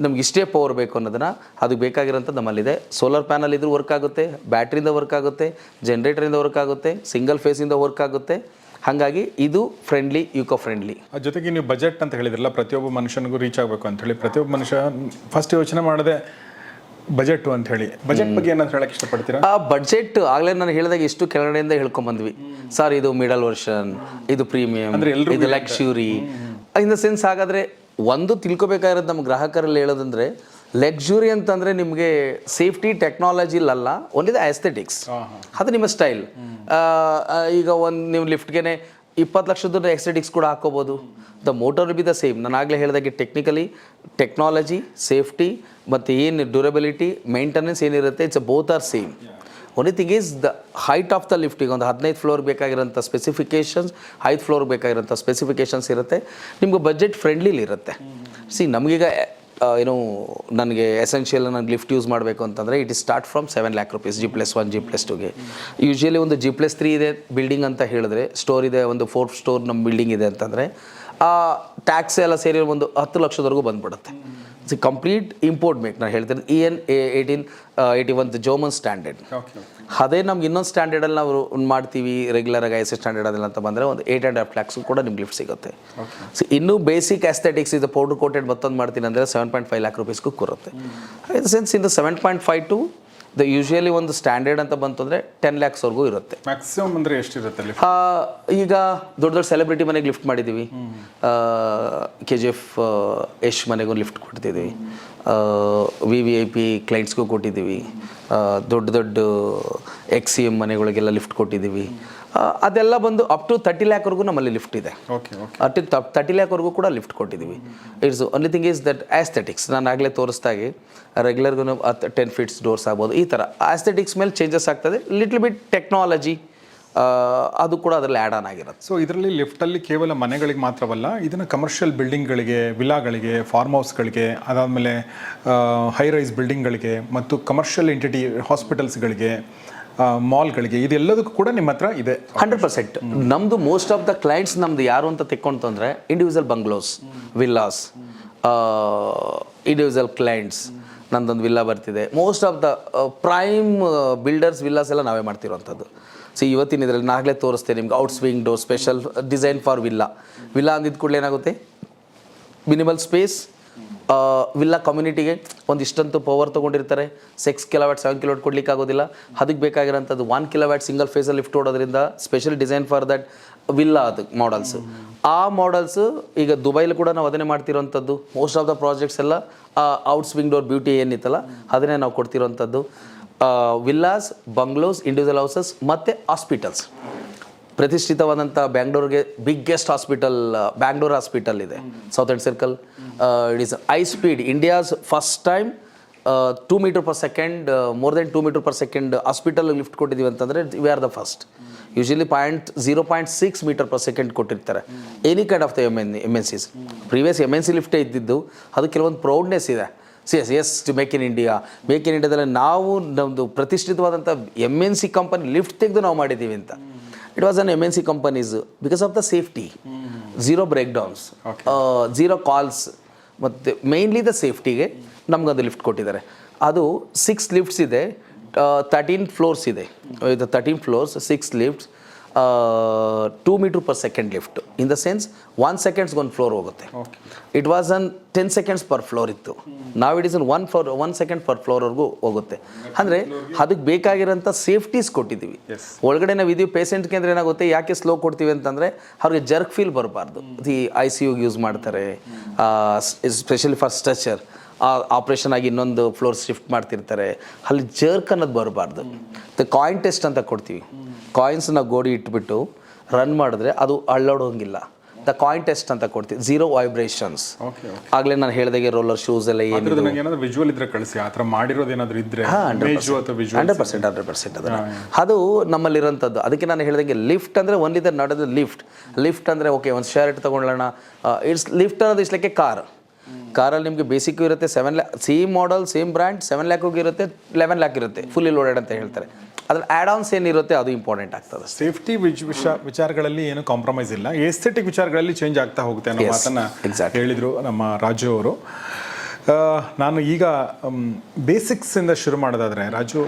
ನಮ್ಗೆ ಇಷ್ಟೇ ಪವರ್ ಬೇಕು ಅನ್ನೋದನ್ನು ಅದಕ್ಕೆ ಬೇಕಾಗಿರೋಂಥ ನಮ್ಮಲ್ಲಿದೆ. ಸೋಲಾರ್ ಪ್ಯಾನಲ್ ಇದ್ರೂ ವರ್ಕ್ ಆಗುತ್ತೆ ಬ್ಯಾಟ್ರಿಯಿಂದ ವರ್ಕ್ ಆಗುತ್ತೆ ಜನ್ರೇಟರಿಂದ ವರ್ಕ್ ಆಗುತ್ತೆ ಸಿಂಗಲ್ ಫೇಸಿಂದ ವರ್ಕ್ ಆಗುತ್ತೆ. ಹಾಗಾಗಿ ಇದು ಫ್ರೆಂಡ್ಲಿ ಯುಕೋ ಫ್ರೆಂಡ್ಲಿ ಜೊತೆಗೆ ನೀವು ಬಜೆಟ್ ಅಂತ ಹೇಳಿದ್ರಲ್ಲ ಪ್ರತಿಯೊಬ್ಬ ಮನುಷ್ಯನಿಗೂ ರೀಚ್ ಆಗಬೇಕು ಅಂತ ಹೇಳಿ ಪ್ರತಿಯೊಬ್ಬ ಮನುಷ್ಯ ಫಸ್ಟ್ ಯೋಚನೆ ಮಾಡದೆ ಬಜೆಟ್ ಅಂತ ಹೇಳಿ. ಬಜೆಟ್ ಬಗ್ಗೆ ಏನಂತ ಹೇಳಕ್ ಇಷ್ಟಪಡ್ತೀರಾ? ಆ ಬಜೆಟ್ ಆಗಲೇ ನಾನು ಹೇಳಿದಾಗ ಎಷ್ಟು ಕೆಳಗಡೆಯಿಂದ ಹೇಳ್ಕೊಂಬಂದ್ವಿ. ಸರ್ ಇದು ಮಿಡಲ್ ವರ್ಷನ್ ಇದು ಪ್ರೀಮಿಯಂ ಇದು ಲಕ್ಷುರಿ ಇನ್ ದ ಸೆನ್ಸ್ ಹಾಗಾದ್ರೆ ಒಂದು ತಿಳ್ಕೊಬೇಕಾಗಿರೋದು ನಮ್ಮ ಗ್ರಾಹಕರಲ್ಲಿ ಹೇಳೋದಂದ್ರೆ ಲಕ್ಸುರಿ ಅಂತಂದ್ರೆ ನಿಮಗೆ ಸೇಫ್ಟಿ ಟೆಕ್ನಾಲಜಿ ಟೆಕ್ನಾಲಜಿಲಲ್ಲ ಒಂದಿದೆ ಆಸ್ಥೆಟಿಕ್ಸ್ ಅದು ನಿಮ್ಮ ಸ್ಟೈಲ್ ಈಗ ಒಂದು ನೀವು ಲಿಫ್ಟ್ಗೆ ಇಪ್ಪತ್ತು ಲಕ್ಷದ ಎಕ್ಸೆಟಿಕ್ಸ್ ಕೂಡ ಹಾಕೋಬೋದು the motor be the same ನಾನು ಆಗಲೇ ಹೇಳಿದಾಗೆ ಟೆಕ್ನಿಕಲಿ ಟೆಕ್ನಾಲಜಿ ಸೇಫ್ಟಿ ಮತ್ತು ಏನು ಡ್ಯೂರಬಿಲಿಟಿ ಮೇಂಟೆನೆನ್ಸ್ ಏನಿರುತ್ತೆ it's both are same only thing is the height of the ಲಿಫ್ಟಿಗೆ ಒಂದು ಹದಿನೈದು ಫ್ಲೋರ್ ಬೇಕಾಗಿರೋಂಥ ಸ್ಪೆಸಿಫಿಕೇಷನ್ಸ್ ಐದು ಫ್ಲೋರ್ ಬೇಕಾಗಿರೋಂಥ ಸ್ಪೆಸಿಫಿಕೇಷನ್ಸ್ ಇರುತ್ತೆ. ನಿಮ್ಗೆ ಬಜೆಟ್ ಫ್ರೆಂಡ್ಲಿಲಿ ಇರುತ್ತೆ. ಸಿ ನಮಗೀಗ ಏನು, ನನಗೆ ಎಸೆನ್ಷಿಯಲ್ ನನಗೆ ಲಿಫ್ಟ್ ಯೂಸ್ ಮಾಡಬೇಕು ಅಂತಂದರೆ it is start from seven lakh rupees G plus one G plus ಟುಗೆ usually ಒಂದು ಜಿ ಪ್ಲಸ್ ತ್ರೀ ಇದೆ ಬಿಲ್ಡಿಂಗ್ ಅಂತ ಹೇಳಿದ್ರೆ ಸ್ಟೋರ್ ಇದೆ, ಒಂದು ಫೋರ್ತ್ ಸ್ಟೋರ್ ನಮ್ಮ ಬಿಲ್ಡಿಂಗ್ ಇದೆ ಅಂತಂದರೆ, ಆ ಟ್ಯಾಕ್ಸ್ ಎಲ್ಲ ಸೇರಿ ಒಂದು ಹತ್ತು ಲಕ್ಷದವರೆಗೂ ಬಂದ್ಬಿಡುತ್ತೆ. ಸಿ ಕಂಪ್ಲೀಟ್ ಇಂಪೋರ್ಟ್ ಮೇಕ್ ನಾನು ಹೇಳ್ತೇನೆ E N eighteen eighty one German standard ಅದೇ ನಮ್ಗೆ ಇನ್ನೊಂದು ಸ್ಟ್ಯಾಂಡರ್ಡಲ್ಲಿ ನಾವು ಮಾಡ್ತೀವಿ ರೆಗ್ಯುಲರ್ ಐ ಎಸ್ ಸ್ಟ್ಯಾಂಡರ್ಡ್ ಅದೆಲ್ಲ ಅಂತ ಬಂದರೆ ಒಂದು ಏಯ್ಟ್ ಆ್ಯಂಡ್ ಹಾಫ್ ಲ್ಯಾಕ್ಸ್ ಕೂಡ ನಿಮ್ಗೆ ಲಿಫ್ಟ್ ಸಿಗುತ್ತೆ. ಸೊ ಇನ್ನೂ ಬೇಸಿಕ್ ಆಸ್ಥೆಟಿಕ್ಸ್ ಇದು ಪೌಡರ್ ಕೋಟೆಡ್ ಮತ್ತೊಂದು ಮಾಡ್ತೀನಿ ಅಂದರೆ ಸೆವೆನ್ ಪಾಯಿಂಟ್ ಫೈವ್ ಲ್ಯಾಕ್ ರುಪೀಸ್ಗೂ ಕೂರುತ್ತೆ. ಇನ್ ಸೆನ್ಸ್ ಇಂದ seven point five to the usually ಒಂದು ಸ್ಟ್ಯಾಂಡರ್ಡ್ ಅಂತ ಬಂತು ಅಂದರೆ ಟೆನ್ ಲ್ಯಾಕ್ಸ್ವರೆಗೂ ಇರುತ್ತೆ. ಮ್ಯಾಕ್ಸಿಮಮ್ ಅಂದರೆ ಎಷ್ಟಿರುತ್ತೆ ಈಗ ದೊಡ್ಡ ದೊಡ್ಡ ಸೆಲೆಬ್ರಿಟಿ ಮನೆಗೆ ಲಿಫ್ಟ್ ಮಾಡಿದ್ದೀವಿ ಕೆ ಜಿ ಎಫ್ ಯಶ್ ಮನೆಗೂ ಲಿಫ್ಟ್ ಕೊಟ್ಟಿದ್ದೀವಿ ವಿ ವಿ ಐ ಪಿ ಕ್ಲೈಂಟ್ಸ್ಗೂ ಕೊಟ್ಟಿದ್ದೀವಿ ದೊಡ್ಡ ದೊಡ್ಡ ಎಕ್ಸ್ ಸಿ ಎಂ ಮನೆಗಳಿಗೆಲ್ಲ ಲಿಫ್ಟ್ ಕೊಟ್ಟಿದ್ದೀವಿ ಅದೆಲ್ಲ ಬಂದು ಅಪ್ ಟು ತರ್ಟಿ ಲ್ಯಾಕ್ವರೆಗೂ ನಮ್ಮಲ್ಲಿ ಲಿಫ್ಟ್ ಇದೆ. ಓಕೆ ಓಕೆ ಅಟ್ ತರ್ಟಿ ಲ್ಯಾಕ್ವರೆಗೂ ಕೂಡ ಲಿಫ್ಟ್ ಕೊಟ್ಟಿದ್ದೀವಿ. It's only thing is that aesthetics ನಾನು ಆಗಲೇ ತೋರಿಸ್ದಾಗೆ ರೆಗ್ಯುಲರ್ಗೂ ಟೆನ್ ಫೀಟ್ಸ್ ಡೋರ್ಸ್ ಆಗ್ಬೋದು ಈ ಥರ. ಆಸ್ಥೆಟಿಕ್ಸ್ ಮೇಲೆ ಚೇಂಜಸ್ ಆಗ್ತದೆ ಲಿಟ್ಲ್ ಬಿಟ್ ಟೆಕ್ನಾಲಜಿ ಅದು ಕೂಡ ಅದರಲ್ಲಿ ಆ್ಯಡ್ ಆನ್ ಆಗಿರುತ್ತೆ. ಸೊ ಇದರಲ್ಲಿ ಲಿಫ್ಟಲ್ಲಿ ಕೇವಲ ಮನೆಗಳಿಗೆ ಮಾತ್ರವಲ್ಲ ಇದನ್ನು ಕಮರ್ಷಿಯಲ್ ಬಿಲ್ಡಿಂಗ್ಗಳಿಗೆ ವಿಲಾಗಳಿಗೆ ಫಾರ್ಮ್ ಹೌಸ್ಗಳಿಗೆ ಅದಾದಮೇಲೆ ಹೈ ರೈಸ್ ಬಿಲ್ಡಿಂಗ್ಗಳಿಗೆ ಮತ್ತು ಕಮರ್ಷಿಯಲ್ ಎಂಟಿಟಿ ಹಾಸ್ಪಿಟಲ್ಸ್ಗಳಿಗೆ ಮಾಲ್ಗಳಿಗೆ. ಇದೆಲ್ಲದಕ್ಕೂ ಕೂಡ ನಿಮ್ಮ ಹತ್ರ ಇದೆ. Hundred percent. ನಮ್ಮದು ಮೋಸ್ಟ್ ಆಫ್ ದ ಕ್ಲೈಂಟ್ಸ್ ನಮ್ದು ಯಾರು ಅಂತ ತೆಕ್ಕೊಂತಂದರೆ individual bungalows villas individual clients ನಂದೊಂದು ವಿಲ್ಲಾ ಬರ್ತಿದೆ. Most of the prime builders villas ಎಲ್ಲ ನಾವೇ ಮಾಡ್ತಿರೋವಂಥದ್ದು ಸೊ ಇವತ್ತಿನ ಇದರಲ್ಲಿ ನಾಗಲೇ ತೋರಿಸ್ತೇನೆ ನಿಮ್ಗೆ out swing door special design for villa villa ಅಂದಿದ್ದ ಕೂಡಲೇ ಏನಾಗುತ್ತೆ? ಮಿನಿಮಲ್ ಸ್ಪೇಸ್ ವಿಲ್ಲಾ ಕಮ್ಯುನಿಟಿಗೆ ಒಂದು ಇಷ್ಟಂತೂ ಪವರ್ ತೊಗೊಂಡಿರ್ತಾರೆ. ಸಿಕ್ಸ್ ಕಿಲೋವ್ಯಾಟ್ ಸೆವೆನ್ ಕಿಲೋವ್ಯಾಟ್ ಕೊಡ್ಲಿಕ್ಕೆ ಆಗೋದಿಲ್ಲ. ಅದಕ್ಕೆ ಬೇಕಾಗಿರೋಂಥದ್ದು ಒನ್ ಕಿಲೋವ್ಯಾಟ್ ಸಿಂಗಲ್ ಫೇಸಲ್ಲಿ lift ಓಡೋದ್ರಿಂದ special design for that villa ಅದು ಮಾಡಲ್ಸ್ ಆ ಮಾಡಲ್ಸ್ ಈಗ ದುಬೈಲಿ ಕೂಡ ನಾವು ಅದನ್ನೇ ಮಾಡ್ತಿರೋಂಥದ್ದು. ಮೋಸ್ಟ್ ಆಫ್ ದ ಪ್ರಾಜೆಕ್ಟ್ಸ್ ಎಲ್ಲ ಔಟ್ ಸ್ವಿಂಗ್ ಡೋರ್ ಬ್ಯೂಟಿ ಏನಿತ್ತಲ್ಲ, ಅದನ್ನೇ ನಾವು ಕೊಡ್ತಿರೋಂಥದ್ದು. ವಿಲ್ಲಾಸ್ ಬಂಗ್ಲೋಸ್ ಇಂಡಿವಿಜುವಲ್ ಹೌಸಸ್ ಮತ್ತು ಹಾಸ್ಪಿಟಲ್ಸ್ ಪ್ರತಿಷ್ಠಿತವಾದಂಥ ಬ್ಯಾಂಗ್ಳೂರ್ಗೆ ಬಿಗ್ಗೆಸ್ಟ್ ಹಾಸ್ಪಿಟಲ್ ಬ್ಯಾಂಗ್ಳೂರ್ ಹಾಸ್ಪಿಟಲ್ ಇದೆ. South end circle it is I speed India's first time two metre per second more than two metre per second hospital lift ಕೊಟ್ಟಿದ್ದೀವಿ ಅಂತಂದರೆ we are the first usually point zero point six metre per second ಕೊಟ್ಟಿರ್ತಾರೆ. Any kind of the M N M N Cs previous M N C ಲಿಫ್ಟೇ ಇದ್ದಿದ್ದು, ಅದು ಕೆಲವೊಂದು proudness ಇದೆ. C S S to make in India make in ಇಂಡಿಯಾದಲ್ಲಿ ನಾವು ನಮ್ಮದು ಪ್ರತಿಷ್ಠಿತವಾದಂಥ M N C company lift ತೆಗೆದು ನಾವು ಮಾಡಿದ್ದೀವಿ ಅಂತ. It was an M N C companies because of the safety zero breakdowns zero calls ಮತ್ತು ಮೇಯ್ನ್ಲಿ ದ ಸೇಫ್ಟಿಗೆ ನಮಗೊಂದು ಲಿಫ್ಟ್ ಕೊಟ್ಟಿದ್ದಾರೆ. ಅದು ಸಿಕ್ಸ್ ಲಿಫ್ಟ್ಸ್ ಇದೆ. ತರ್ಟೀನ್ ಫ್ಲೋರ್ಸ್ ಇದೆ. ಇದು thirteen floors six lifts two meter per second lift in the sense one ಸೆಕೆಂಡ್ಸ್ಗೆ ಒಂದು floor ಹೋಗುತ್ತೆ. It was an ten seconds per floor ಇತ್ತು. ನಾವು it is an one floor one second per ಫ್ಲೋರ್ವರೆಗೂ ಹೋಗುತ್ತೆ. ಅಂದರೆ ಅದಕ್ಕೆ ಬೇಕಾಗಿರೋಂಥ ಸೇಫ್ಟೀಸ್ ಕೊಟ್ಟಿದ್ದೀವಿ. ಒಳಗಡೆ ನಾವು ಇದೀವಿ ಪೇಷೆಂಟ್ಗೆ ಅಂದರೆ ಏನಾಗುತ್ತೆ ಯಾಕೆ ಸ್ಲೋ ಕೊಡ್ತೀವಿ ಅಂತಂದರೆ ಅವ್ರಿಗೆ ಜರ್ಕ್ ಫೀಲ್ ಬರಬಾರ್ದು. ದಿ ಐ ಸಿ ಯುಗೆ ಯೂಸ್ ಮಾಡ್ತಾರೆ ಸ್ಪೆಷಲಿ ಫಾರ್ ಸ್ಟ್ರೆಚರ್ ಆಪ್ರೇಷನ್ ಆಗಿ ಇನ್ನೊಂದು ಫ್ಲೋರ್ ಶಿಫ್ಟ್ ಮಾಡ್ತಿರ್ತಾರೆ. ಅಲ್ಲಿ ಜರ್ಕ್ ಅನ್ನೋದು ಬರಬಾರ್ದು. ದ ಕಾಯಿನ್ ಟೆಸ್ಟ್ ಅಂತ ಕೊಡ್ತೀವಿ. ಕಾಯಿನ್ಸ್ನ ಗೋಡಿ ಇಟ್ಬಿಟ್ಟು ರನ್ ಮಾಡಿದ್ರೆ ಅದು ಅಳ್ಳಾಡೋಂಗಿಲ್ಲ. ದ ಕಾಯಿನ್ ಟೆಸ್ಟ್ ಅಂತ ಕೊಡ್ತೀವಿ. ಝೀರೋ ವೈಬ್ರೇಷನ್ಸ್ ಆಗಲೇ ನಾನು ಹೇಳಿದಾಗೆ ರೋಲರ್ ಶೂಸ್ ಎಲ್ಲ ಏನು ವಿಜುವಲ್ ಇದ್ರೆ ಕಳಿಸಿ. ಆ ಥರ ಮಾಡಿರೋದು ಏನಾದ್ರು ಇದ್ರೆ ಹಂಡ್ರೆಡ್ ಪರ್ಸೆಂಟ್ ಹಂಡ್ರೆಡ್ ಪರ್ಸೆಂಟ್ ಅದು ಅದು ನಮ್ಮಲ್ಲಿರೋಂಥದ್ದು. ಅದಕ್ಕೆ ನಾನು ಹೇಳಿದಾಗೆ ಲಿಫ್ಟ್ ಅಂದರೆ ಒನ್ಲಿ ದ ನಡೆದ ಲಿಫ್ಟ್ ಲಿಫ್ಟ್ ಅಂದರೆ ಓಕೆ ಒಂದು ಶರ್ಟ್ ತೊಗೊಳ್ಳೋಣ ಇಟ್ಸ್ ಲಿಫ್ಟ್ ಅನ್ನೋದು ಇಸ್ಲಿಕ್ಕೆ ಲೈಕ್ ಕಾರ್ ಕಾರಲ್ಲಿ ನಿಮಗೆ ಬೇಸಿಕ್ಕು ಇರುತ್ತೆ seven lakh same model same brand seven ಲ್ಯಾಕಿಗೂ ಇರುತ್ತೆ ಲೆವೆನ್ ಲ್ಯಾಕ್ ಇರುತ್ತೆ ಫುಲ್ಲಿ ಲೋಡೆಡ್ ಅಂತ ಹೇಳ್ತಾರೆ. ಅದ್ರ ಆ್ಯಡ್ ಆನ್ಸ್ ಏನಿರುತ್ತೆ ಅದು ಇಂಪಾರ್ಟೆಂಟ್ ಆಗ್ತದೆ ಸೇಫ್ಟಿ ವಿಷ ವಿಚಾರಗಳಲ್ಲಿ ಏನು ಕಾಂಪ್ರಮೈಸ್ ಇಲ್ಲ. ಎಸ್ಥೆಟಿಕ್ ವಿಚಾರಗಳಲ್ಲಿ ಚೇಂಜ್ ಆಗ್ತಾ ಹೋಗುತ್ತೆ ಅನ್ನೋ ಮಾತನ್ನ. ಹೇಳಿದ್ರು ನಮ್ಮ ರಾಜು ಅವರು. ನಾನು ಈಗ ಬೇಸಿಕ್ಸಿಂದ ಶುರು ಮಾಡೋದಾದರೆ ರಾಜು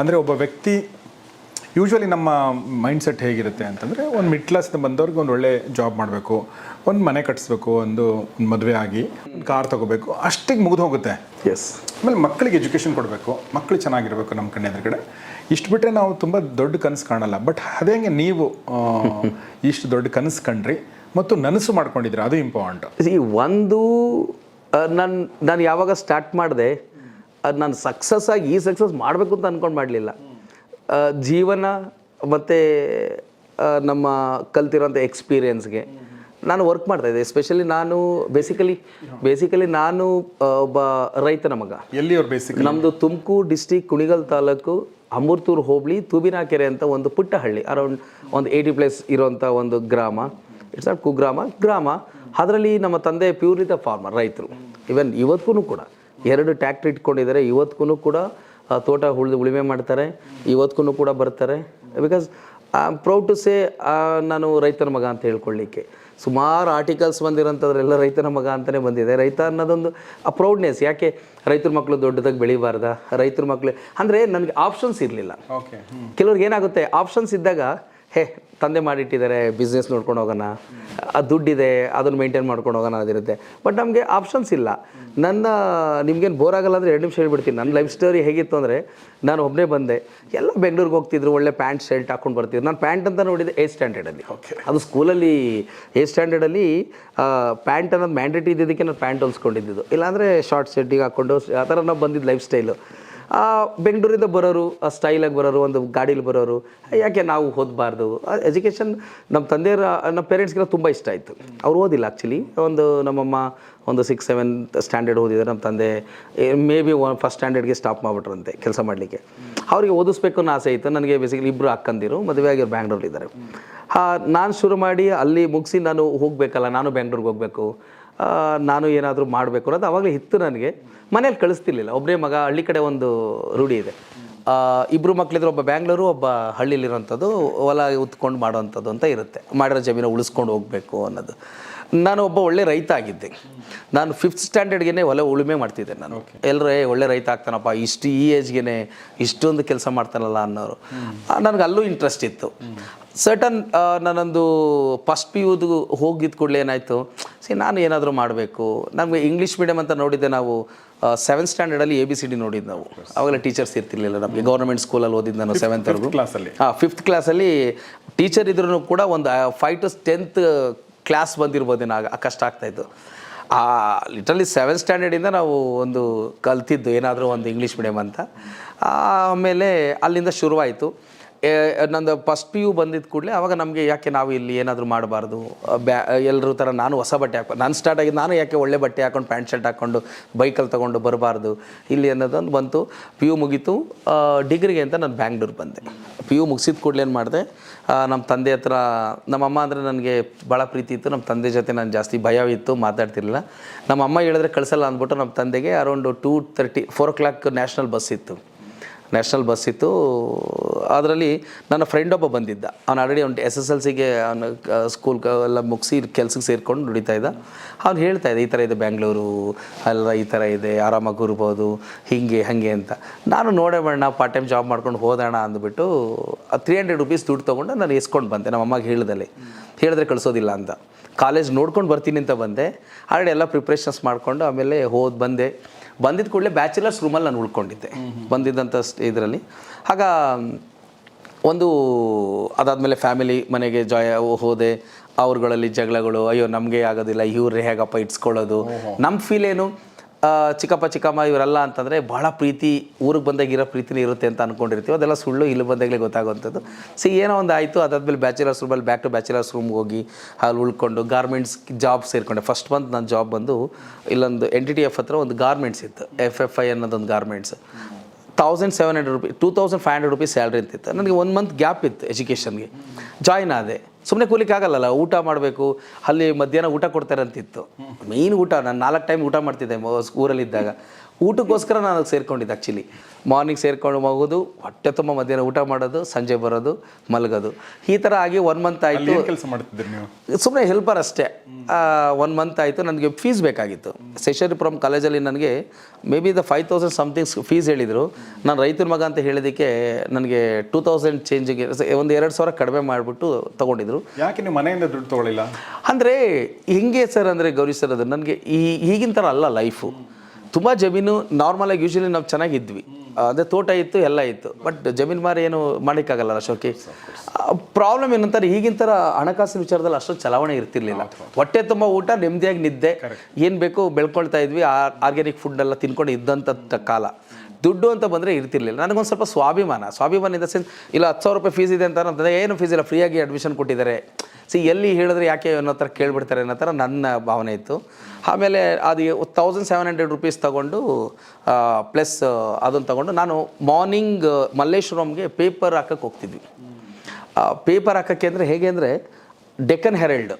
ಅಂದರೆ ಒಬ್ಬ ವ್ಯಕ್ತಿ ಯೂಶ್ವಲಿ ನಮ್ಮ ಮೈಂಡ್ ಸೆಟ್ ಹೇಗಿರುತ್ತೆ ಅಂತಂದರೆ ಒಂದು ಮಿಡ್ ಕ್ಲಾಸ್ನ ಬಂದವ್ರಿಗೆ ಒಂದು ಒಳ್ಳೆ ಜಾಬ್ ಮಾಡಬೇಕು ಒಂದು ಮನೆ ಕಟ್ಟಿಸ್ಬೇಕು ಒಂದು ಒಂದು ಮದುವೆ ಆಗಿ ಒಂದು ಕಾರ್ ತಗೋಬೇಕು ಅಷ್ಟಿಗೆ ಮುಗಿದು ಹೋಗುತ್ತೆ. ಎಸ್ ಆಮೇಲೆ ಮಕ್ಕಳಿಗೆ ಎಜುಕೇಷನ್ ಕೊಡಬೇಕು ಮಕ್ಕಳು ಚೆನ್ನಾಗಿರಬೇಕು ನಮ್ಮ ಕಣ್ಣೆ ಎದುರುಗಡೆ. ಇಷ್ಟು ಬಿಟ್ಟರೆ ನಾವು ತುಂಬ ದೊಡ್ಡ ಕನಸು ಕಾಣಲ್ಲ ಬಟ್ ಅದೇ ನೀವು ಇಷ್ಟು ದೊಡ್ಡ ಕನಸು ಕಂಡ್ರಿ ಮತ್ತು ನನಸು ಮಾಡ್ಕೊಂಡಿದ್ರಿ ಅದು ಇಂಪಾರ್ಟೆಂಟ್ ಈ ಒಂದು ನಾನು ನಾನು ಯಾವಾಗ ಸ್ಟಾರ್ಟ್ ಮಾಡಿದೆ ಅದು ನಾನು ಸಕ್ಸಸ್ ಆಗಿ ಈ ಸಕ್ಸಸ್ ಮಾಡಬೇಕು ಅಂತ ಅಂದ್ಕೊಂಡು ಮಾಡಲಿಲ್ಲ. ಜೀವನ ಮತ್ತು ನಮ್ಮ ಕಲ್ತಿರೋಂಥ ಎಕ್ಸ್ಪೀರಿಯನ್ಸ್ಗೆ ನಾನು ವರ್ಕ್ ಮಾಡ್ತಾಯಿದ್ದೆ ಎಸ್ಪೆಷಲಿ ನಾನು ಬೇಸಿಕಲಿ ಬೇಸಿಕಲಿ ನಾನು ಒಬ್ಬ ರೈತನ ಮಗ. ಎಲ್ಲಿ ಅವ್ರು ಬೇಸಿಕ್ ನಮ್ಮದು ತುಮಕೂರು ಡಿಸ್ಟಿಕ್ ಕುಣಿಗಲ್ ತಾಲೂಕು ಅಮೃತೂರು ಹೋಬಳಿ ತೂಬಿನಾಕೆರೆ ಅಂತ ಒಂದು ಪುಟ್ಟ ಹಳ್ಳಿ ಅರೌಂಡ್ ಒಂದು ಏಯ್ಟಿ ಪ್ಲೇಸ್ ಇರೋಂಥ ಒಂದು ಗ್ರಾಮ. ಇಟ್ಸ್ ನಾಟ್ ಕುಗ್ರಾಮ ಗ್ರಾಮ. ಅದರಲ್ಲಿ ನಮ್ಮ ತಂದೆ ಪ್ಯೂರಿತ ಫಾರ್ಮರ್ ರೈತರು. ಇವನ್ ಇವತ್ತಿಗೂ ಕೂಡ. ಎರಡು ಟ್ಯಾಕ್ಟ್ರಿ ಇಟ್ಕೊಂಡಿದ್ದಾರೆ ಇವತ್ತಿಗೂ ಕೂಡ ಆ, ತೋಟ ಉಳಿದು ಉಳುಮೆ ಮಾಡ್ತಾರೆ ಇವತ್ತಿಗೂ ಕೂಡ ಬರ್ತಾರೆ. Because I am proud to say ನಾನು ರೈತನ ಮಗ ಅಂತ ಹೇಳ್ಕೊಳ್ಳಿಕ್ಕೆ. ಸುಮಾರು ಆರ್ಟಿಕಲ್ಸ್ ಬಂದಿರೋಂಥದ್ರೆಲ್ಲ ರೈತನ ಮಗ ಅಂತಲೇ ಬಂದಿದೆ. ರೈತ ಅನ್ನೋದೊಂದು ಆ ಪ್ರೌಡ್ನೆಸ್ ಯಾಕೆ ರೈತರ ಮಕ್ಕಳು ದೊಡ್ಡದಾಗಿ ಬೆಳಿಬಾರ್ದ? ರೈತರ ಮಕ್ಕಳು ಅಂದರೆ ನನಗೆ ಆಪ್ಷನ್ಸ್ ಇರಲಿಲ್ಲ. ಓಕೆ ಕೆಲವ್ರಿಗೆ ಏನಾಗುತ್ತೆ ಆಪ್ಷನ್ಸ್ ಇದ್ದಾಗ ಹೇ ತಂದೆ ಮಾಡಿಟ್ಟಿದ್ದಾರೆ ಬಿಸ್ನೆಸ್ ನೋಡ್ಕೊಂಡು ಹೋಗೋಣ. ಆ ದುಡ್ಡಿದೆ ಅದನ್ನು ಮೇಂಟೈನ್ ಮಾಡ್ಕೊಂಡು ಹೋಗೋಣ ಅದಿರುತ್ತೆ ಬಟ್ ನಮಗೆ ಆಪ್ಷನ್ಸ್ ಇಲ್ಲ. ನನ್ನ ನಿಮ್ಗೇನು ಬೋರ್ ಆಗಲ್ಲ ಅಂದರೆ ಎರಡು ನಿಮಿಷ ಹೇಳ್ಬಿಡ್ತೀನಿ. ನನ್ನ ಲೈಫ್ ಸ್ಟೋರಿ ಹೇಗಿತ್ತು ಅಂದರೆ ನಾನು ಒಬ್ಬನೇ ಬಂದೆ. ಎಲ್ಲ ಬೆಂಗಳೂರಿಗೆ ಹೋಗ್ತಿದ್ರು ಒಳ್ಳೆ ಪ್ಯಾಂಟ್ ಶರ್ಟ್ ಹಾಕೊಂಡು ಬರ್ತಿದ್ರು. ನಾನು ಪ್ಯಾಂಟ್ ಅಂತ ನೋಡಿದ್ದೆ ಏ ಸ್ಟ್ಯಾಂಡರ್ಡಲ್ಲಿ ಅದು ಸ್ಕೂಲಲ್ಲಿ ಏ ಸ್ಟ್ಯಾಂಡರ್ಡಲ್ಲಿ ಪ್ಯಾಂಟ್ ಅನ್ನೋದು ಮ್ಯಾಂಡೇಟ್ ಇದ್ದಿದ್ದಕ್ಕೆ ನಾನು ಪ್ಯಾಂಟ್ ಹೊಲ್ಸ್ಕೊಂಡಿದ್ದು. ಇಲ್ಲಾಂದರೆ ಶಾರ್ಟ್ ಶರ್ಟಿಗೆ ಹಾಕ್ಕೊಂಡು ಆ ಥರ ನಾವು ಬಂದಿದ್ದು ಲೈಫ್ ಸ್ಟೈಲು ಬೆಂಗಳೂರಿಂದ ಬರೋರು ಸ್ಟೈಲಾಗಿ ಬರೋರು, ಒಂದು ಗಾಡೀಲಿ ಬರೋರು, ಯಾಕೆ ನಾವು ಓದಬಾರ್ದು ಎಜುಕೇಷನ್ ನಮ್ಮ ತಂದೆಯರ, ನಮ್ಮ ಪೇರೆಂಟ್ಸ್ಗೆಲ್ಲ ತುಂಬ ಇಷ್ಟ ಆಯಿತು. ಅವ್ರು ಓದಿಲ್ಲ ಆ್ಯಕ್ಚುಲಿ ಒಂದು ನಮ್ಮಮ್ಮ ಒಂದು ಸಿಕ್ಸ್ ಸೆವೆಂತ್ ಸ್ಟ್ಯಾಂಡರ್ಡ್ ಓದಿದ್ದಾರೆ ನಮ್ಮ ತಂದೆ ಮೇ ಬಿ ಫಸ್ಟ್ ಸ್ಟ್ಯಾಂಡರ್ಡ್ಗೆ ಸ್ಟಾಪ್ ಮಾಡಿಬಿಟ್ರಂತೆ ಕೆಲಸ ಮಾಡಲಿಕ್ಕೆ. ಅವರಿಗೆ ಓದಿಸ್ಬೇಕು ಅನ್ನೋ ಆಸೆ ಇತ್ತು. ನನಗೆ ಬೇಸಿಕಲಿ ಇಬ್ಬರು ಅಕ್ಕಂದಿರು ಮದುವೆ ಆಗಿರೋ ಬ್ಯಾಂಗ್ಳೂರಲ್ಲಿದ್ದಾರೆ ನಾನು ಶುರು ಮಾಡಿ ಅಲ್ಲಿ ಮುಗಿಸಿ ನಾನು ಹೋಗಬೇಕಲ್ಲ, ನಾನು ಬ್ಯಾಂಗ್ಳೂರಿಗೆ ಹೋಗಬೇಕು ನಾನು ಏನಾದರೂ ಮಾಡಬೇಕು ಅನ್ನೋದು ಅವಾಗಲೇ ಇತ್ತು ನನಗೆ. ಮನೇಲಿ ಕಳಿಸ್ತಿರ್ಲಿಲ್ಲ. ಒಬ್ಬರೇ ಮಗ ಹಳ್ಳಿ ಕಡೆ ಒಂದು ರೂಢಿ ಇದೆ. ಇಬ್ಬರು ಮಕ್ಕಳಿದ್ರೆ ಒಬ್ಬ ಬ್ಯಾಂಗ್ಳೂರು ಒಬ್ಬ ಹಳ್ಳಿಲಿರೋಂಥದ್ದು ಹೊಲ ಉತ್ಕೊಂಡು ಮಾಡೋವಂಥದ್ದು ಅಂತ ಇರುತ್ತೆ. ಮಾಡಿರೋ ಜಮೀನು ಉಳಿಸ್ಕೊಂಡು ಹೋಗಬೇಕು ಅನ್ನೋದು. ನಾನು ಒಬ್ಬ ಒಳ್ಳೆ ರೈತ ಆಗಿದ್ದೆ ನಾನು ಫಿಫ್ತ್ ಸ್ಟ್ಯಾಂಡರ್ಡ್ಗೆ ಹೊಲ ಉಳುಮೆ ಮಾಡ್ತಿದ್ದೆ ನಾನು. ಎಲ್ಲರೂ ಒಳ್ಳೆ ರೈತ ಆಗ್ತಾನಪ್ಪ ಇಷ್ಟು ಈ ಏಜ್ಗೆ ಇಷ್ಟೊಂದು ಕೆಲಸ ಮಾಡ್ತಾನಲ್ಲ ಅನ್ನೋರು. ನನಗೆ ಅಲ್ಲೂ ಇಂಟ್ರೆಸ್ಟ್ ಇತ್ತು. ಸರ್ಟನ್ ನಾನೊಂದು ಫಸ್ಟ್ ಪಿ ಯುದು ಹೋಗಿದ್ದ ಕೂಡಲೇ ಏನಾಯಿತು ಸಿ ನಾನು ಏನಾದರೂ ಮಾಡಬೇಕು. ನಮಗೆ ಇಂಗ್ಲೀಷ್ ಮೀಡಿಯಮ್ ಅಂತ ನೋಡಿದ್ದೆ ನಾವು. ಸೆವೆಂತ್ ಸ್ಟ್ಯಾಂಡರ್ಡಲ್ಲಿ ಎ ಬಿ ಸಿ ಡಿ ನೋಡಿದ್ದು ನಾವು. ಅವಾಗಲೇ ಟೀಚರ್ಸ್ ಇರ್ತಿರ್ಲಿಲ್ಲ ನಮಗೆ. ಗೌರ್ಮೆಂಟ್ ಸ್ಕೂಲಲ್ಲಿ ಓದಿದ್ದು ನಾನು ಸೆವೆಂತ್ವರೆಗೂ ಕ್ಲಾಸಲ್ಲಿ ಹಾಂ ಫಿಫ್ತ್ ಕ್ಲಾಸಲ್ಲಿ ಟೀಚರ್ ಇದ್ರೂ ಕೂಡ ಒಂದು ಫೈವ್ ಟು ಟೆಂತ್ ಕ್ಲಾಸ್ ಬಂದಿರ್ಬೋದು ಆಗ ಕಷ್ಟ ಆಗ್ತಾಯಿತ್ತು ಆ ಲಿಟ್ರಲಿ ಸೆವೆಂತ್ ಸ್ಟ್ಯಾಂಡರ್ಡಿಂದ ನಾವು ಒಂದು ಕಲ್ತಿದ್ದು ಏನಾದರೂ ಒಂದು ಇಂಗ್ಲೀಷ್ ಮೀಡಿಯಮ್ ಅಂತ. ಆಮೇಲೆ ಅಲ್ಲಿಂದ ಶುರುವಾಯಿತು. ನಂದು ಫಸ್ಟ್ ಪಿ ಯು ಬಂದಿದ್ದ ಕೂಡಲೇ ಅವಾಗ ನಮಗೆ ಯಾಕೆ ನಾವು ಇಲ್ಲಿ ಏನಾದರೂ ಮಾಡಬಾರ್ದು? ಬ್ಯಾ ಎಲ್ಲರೂ ಥರ ನಾನು ಹೊಸ ಬಟ್ಟೆ ಹಾಕೋ ನಾನು ಸ್ಟಾರ್ಟ್ ಆಗಿದ್ದು ನಾನು ಯಾಕೆ ಒಳ್ಳೆ ಬಟ್ಟೆ ಹಾಕೊಂಡು ಪ್ಯಾಂಟ್ ಶರ್ಟ್ ಹಾಕ್ಕೊಂಡು ಬೈಕಲ್ಲಿ ತೊಗೊಂಡು ಬರಬಾರ್ದು? ಇಲ್ಲಿ ಅನ್ನೋದೊಂದು ಬಂತು. ಪಿ ಯು ಮುಗೀತು. ಡಿಗ್ರಿಗೆ ಅಂತ ನಾನು ಬ್ಯಾಂಗ್ಳೂರು ಬಂದೆ. ಪಿ ಯು ಮುಗಿಸಿದ ಕೂಡಲೇ ಏನು ಮಾಡಿದೆ? ನಮ್ಮ ತಂದೆ ಹತ್ರ, ನಮ್ಮಮ್ಮ ಅಂದರೆ ನನಗೆ ಭಾಳ ಪ್ರೀತಿ ಇತ್ತು. ನಮ್ಮ ತಂದೆ ಜೊತೆ ನಾನು ಜಾಸ್ತಿ ಭಯವಿತ್ತು ಮಾತಾಡ್ತಿರಲಿಲ್ಲ. ನಮ್ಮ ಅಮ್ಮ ಹೇಳಿದ್ರೆ ಕಳಿಸಲ್ಲ ಅಂದ್ಬಿಟ್ಟು ನಮ್ಮ ತಂದೆಗೆ around two thirty four o'clock national bus ಇತ್ತು. ನ್ಯಾಷನಲ್ ಬಸ್ ಇತ್ತು. ಅದರಲ್ಲಿ ನನ್ನ ಫ್ರೆಂಡ್ ಒಬ್ಬ ಬಂದಿದ್ದ. ಅವ್ನು ಆಲ್ರೆಡಿ ಅವ್ನು ಎಸ್ ಎಸ್ ಎಲ್ ಸಿಗೆ ಅವನು ಸ್ಕೂಲ್ ಎಲ್ಲ ಮುಗಿಸಿ ಕೆಲ್ಸಕ್ಕೆ ಸೇರಿಕೊಂಡು ದುಡಿತಾ ಇದ್ದ. ಅವ್ನು ಹೇಳ್ತಾ ಇದ್ದ, ಈ ಥರ ಇದೆ ಬ್ಯಾಂಗ್ಳೂರು ಅಲ್ಲ ಈ ಥರ ಇದೆ, ಆರಾಮಾಗಿ ಕೂರ್ಬೋದು, ಹೀಗೆ, ಹಾಗೆ ಅಂತ. ನಾನು, ನೋಡೇ ಬೇಡ ಪಾರ್ಟ್ ಟೈಮ್ ಜಾಬ್ ಮಾಡ್ಕೊಂಡು ಹೋದೋಣ ಅಂದ್ಬಿಟ್ಟು ತ್ರೀ ಹಂಡ್ರೆಡ್ ರುಪೀಸ್ ದುಡ್ಡು ತೊಗೊಂಡು ನಾನು ಎಸ್ಕೊಂಡು ಬಂದೆ, ನಮ್ಮ ಅಮ್ಮಗೆ ಹೇಳ್ದಲ್ಲಿ. ಹೇಳಿದ್ರೆ ಕಳಿಸೋದಿಲ್ಲ ಅಂತ. ಕಾಲೇಜ್ ನೋಡ್ಕೊಂಡು ಬರ್ತೀನಿ ಅಂತ ಬಂದೆ. ಆಲ್ರೆಡಿ ಎಲ್ಲ ಪ್ರಿಪ್ರೇಷನ್ಸ್ ಮಾಡಿಕೊಂಡು ಆಮೇಲೆ ಹೋದ್ ಬಂದೆ. ಬಂದಿದ್ದ ಕೂಡಲೇ ಬ್ಯಾಚುಲರ್ಸ್ ರೂಮಲ್ಲಿ ನಾನು ಉಳ್ಕೊಂಡಿದ್ದೆ. ಬಂದಿದ್ದಂಥ ಇದರಲ್ಲಿ. ಆಗ ಒಂದು ಅದಾದಮೇಲೆ ಫ್ಯಾಮಿಲಿ ಮನೆಗೆ ಜಾಯ್ ಹೋದೆ. ಅವ್ರುಗಳಲ್ಲಿ ಜಗಳಗಳು ಅಯ್ಯೋ ನಮಗೆ ಆಗೋದಿಲ್ಲ ಇವ್ರೇ ಹೇಗಪ್ಪ ಇಟ್ಸ್ಕೊಳ್ಳೋದು? ನಮ್ಮ ಫೀಲ್ ಏನು? ಚಿಕ್ಕಪ್ಪ, ಚಿಕ್ಕಮ್ಮ ಇವರೆಲ್ಲ ಅಂತಂದರೆ ಭಾಳ ಪ್ರೀತಿ, ಊರಿಗೆ ಬಂದಾಗ ಇರೋ ಪ್ರೀತಿನೇ ಇರುತ್ತೆ ಅಂತ ಅಂದ್ಕೊಂಡಿರ್ತೀವಿ ಅದೆಲ್ಲ ಸುಳ್ಳು, ಇಲ್ಲಿ ಬಂದಾಗಲೇ ಗೊತ್ತಾಗುವಂಥದ್ದು. ಸಿ ಏನೋ ಒಂದು ಆಯಿತು, ಅದಾದಮೇಲೆ ಬ್ಯಾಚುಲರ್ಸ್ ರೂಮಲ್ಲಿ ಬ್ಯಾಕ್ ಟು ಬ್ಯಾಚುಲರ್ಸ್ ರೂಮ್ಗೆ ಹೋಗಿ, ಅಲ್ಲಿ ಉಳ್ಕೊಂಡು ಗಾರ್ಮೆಂಟ್ಸ್ ಜಾಬ್ ಸೇರಿಕೊಂಡೆ. ಫಸ್ಟ್ ಮಂತ್ ನನ್ನ ಜಾಬ್ ಬಂದು ಇಲ್ಲೊಂದು ಎನ್ ಟಿ ಟಿ ಎಫ್ ಹತ್ರ ಒಂದು ಗಾರ್ಮೆಂಟ್ಸ್ ಇತ್ತು. ಎಫ್ ಎಫ್ ಐ ಅನ್ನೋದೊಂದು garments thousand seven hundred rupees two thousand five hundred rupees salary ಅಂತಿತ್ತು ನನಗೆ ಒಂದು ಮಂತ್ ಗ್ಯಾಪ್ ಇತ್ತು ಎಜುಕೇಷನ್ಗೆ ಜಾಯ್ನ್ ಆದೆ. ಸುಮ್ಮನೆ ಕೂಲಿಕ್ಕೆ ಆಗಲ್ಲಲ್ಲ ಊಟ ಮಾಡಬೇಕು. ಅಲ್ಲಿ ಮಧ್ಯಾಹ್ನ ಊಟ ಕೊಡ್ತಾರೆ ಅಂತಿತ್ತು ಮೇಯ್ನ್ ಊಟ, ನಾನು ನಾಲ್ಕು ಟೈಮ್ ಊಟ ಮಾಡ್ತಿದ್ದೆ ಊರಲ್ಲಿದ್ದಾಗ ಊಟಕ್ಕೋಸ್ಕರ ನಾನು ಅದಕ್ಕೆ ಸೇರ್ಕೊಂಡಿದ್ದೆ ಆ್ಯಕ್ಚುಲಿ ಮಾರ್ನಿಂಗ್ ಸೇರ್ಕೊಂಡು ಹೋಗೋದು ಹೊಟ್ಟೆ ತುಂಬ ಮಧ್ಯಾಹ್ನ ಊಟ ಮಾಡೋದು ಸಂಜೆ ಬರೋದು ಮಲಗೋದು. ಈ ಥರ ಆಗಿ ಒನ್ ಮಂತ್ ಆಯಿತು. ಕೆಲಸ ಮಾಡ್ತಿದ್ರಿ ನೀವು? ಸುಮ್ಮನೆ ಹೆಲ್ಪರ್ ಅಷ್ಟೇ. ಒನ್ ಮಂತ್ ಆಯಿತು ನನಗೆ ಫೀಸ್ ಬೇಕಾಗಿತ್ತು. ಶೇಷರಿಪುರಂ ಕಾಲೇಜಲ್ಲಿ ನನಗೆ maybe the five thousand somethings fees ಹೇಳಿದರು. ನಾನು ರೈತರ ಮಗ ಅಂತ ಹೇಳಿದ್ದಕ್ಕೆ ನನಗೆ ಟೂ ತೌಸಂಡ್ ಚೇಂಜಿಗೆ ಒಂದು ಎರಡು ಸಾವಿರ ಕಡಿಮೆ ಮಾಡಿಬಿಟ್ಟು ತೊಗೊಂಡಿದ್ರು. ಯಾಕೆ ನೀವು ಮನೆಯಿಂದ ದುಡ್ಡು ತಗೊಳ್ಳಿಲ್ಲ? ಅಂದರೆ ಹೆಂಗೆ ಸರ್ ಅಂದರೆ ಗೌರಿ ಸರ್ ಅದು ನನಗೆ ಈ ಈಗಿನ ಥರ ಅಲ್ಲ ಲೈಫು ತುಂಬ ಜಮೀನು ನಾರ್ಮಲಾಗಿ ಯೂಶಲಿ ನಾವು ಚೆನ್ನಾಗಿದ್ವಿ. ಅದೇ ತೋಟ ಇತ್ತು ಎಲ್ಲ ಇತ್ತು. ಬಟ್ ಜಮೀನು ಮಾರಿ ಏನು ಮಾಡೋಕ್ಕಾಗಲ್ಲ ಅಶೋಕಿ ಪ್ರಾಬ್ಲಮ್ ಏನಂತಾರೆ ಈಗಿನ ಥರ ಹಣಕಾಸಿನ ವಿಚಾರದಲ್ಲಿ ಅಷ್ಟೊಂದು ಚಲಾವಣೆ ಇರ್ತಿರ್ಲಿಲ್ಲ. ಹೊಟ್ಟೆ ತುಂಬ ಊಟ ನೆಮ್ಮದಿಯಾಗಿ ನಿದ್ದೆ. ಏನು ಬೇಕು ಬೆಳ್ಕೊಳ್ತಾ ಇದ್ವಿ ಆರ್ಗ್ಯಾನಿಕ್ ಫುಡ್ ಎಲ್ಲ ತಿನ್ಕೊಂಡು ಇದ್ದಂಥ ಕಾಲ. ದುಡ್ಡು ಅಂತ ಬಂದರೆ ಇರ್ತಿರ್ಲಿಲ್ಲ. ನನಗೊಂದು ಸ್ವಲ್ಪ ಸ್ವಾಭಿಮಾನ. ಸ್ವಾಭಿಮಾನ ಇನ್ ದ ಸೆನ್ಸ್ ಇಲ್ಲ ಹತ್ತು ಸಾವಿರ ರೂಪಾಯಿ ಫೀಸ್ ಇದೆ ಅಂತ ಅಂತಂದರೆ ಏನು ಫೀಸ್ ಇಲ್ಲ ಫ್ರೀಯಾಗಿ ಅಡ್ಮಿಷನ್ ಕೊಟ್ಟಿದ್ದಾರೆ. ಸಿ ಎಲ್ಲಿ ಹೇಳಿದ್ರೆ ಯಾಕೆ ಅನ್ನೋ ಥರ ಕೇಳಿಬಿಡ್ತಾರೆ ಅನ್ನೋ ಥರ ನನ್ನ ಭಾವನೆ ಇತ್ತು. ಆಮೇಲೆ ಅದು ತೌಸಂಡ್ ಸೆವೆನ್ ಹಂಡ್ರೆಡ್ ರುಪೀಸ್ ತೊಗೊಂಡು ಪ್ಲಸ್ ಅದನ್ನು ತೊಗೊಂಡು ನಾನು ಮಾರ್ನಿಂಗ್ ಮಲ್ಲೇಶ್ವರಂಗೆ ಪೇಪರ್ ಹಾಕಕ್ಕೆ ಹೋಗ್ತಿದ್ವಿ. ಪೇಪರ್ ಹಾಕೋಕ್ಕೆ ಅಂದರೆ ಹೇಗೆ ಅಂದರೆ ಡೆಕ್ಕನ್ ಹೆರಲ್ಡ್.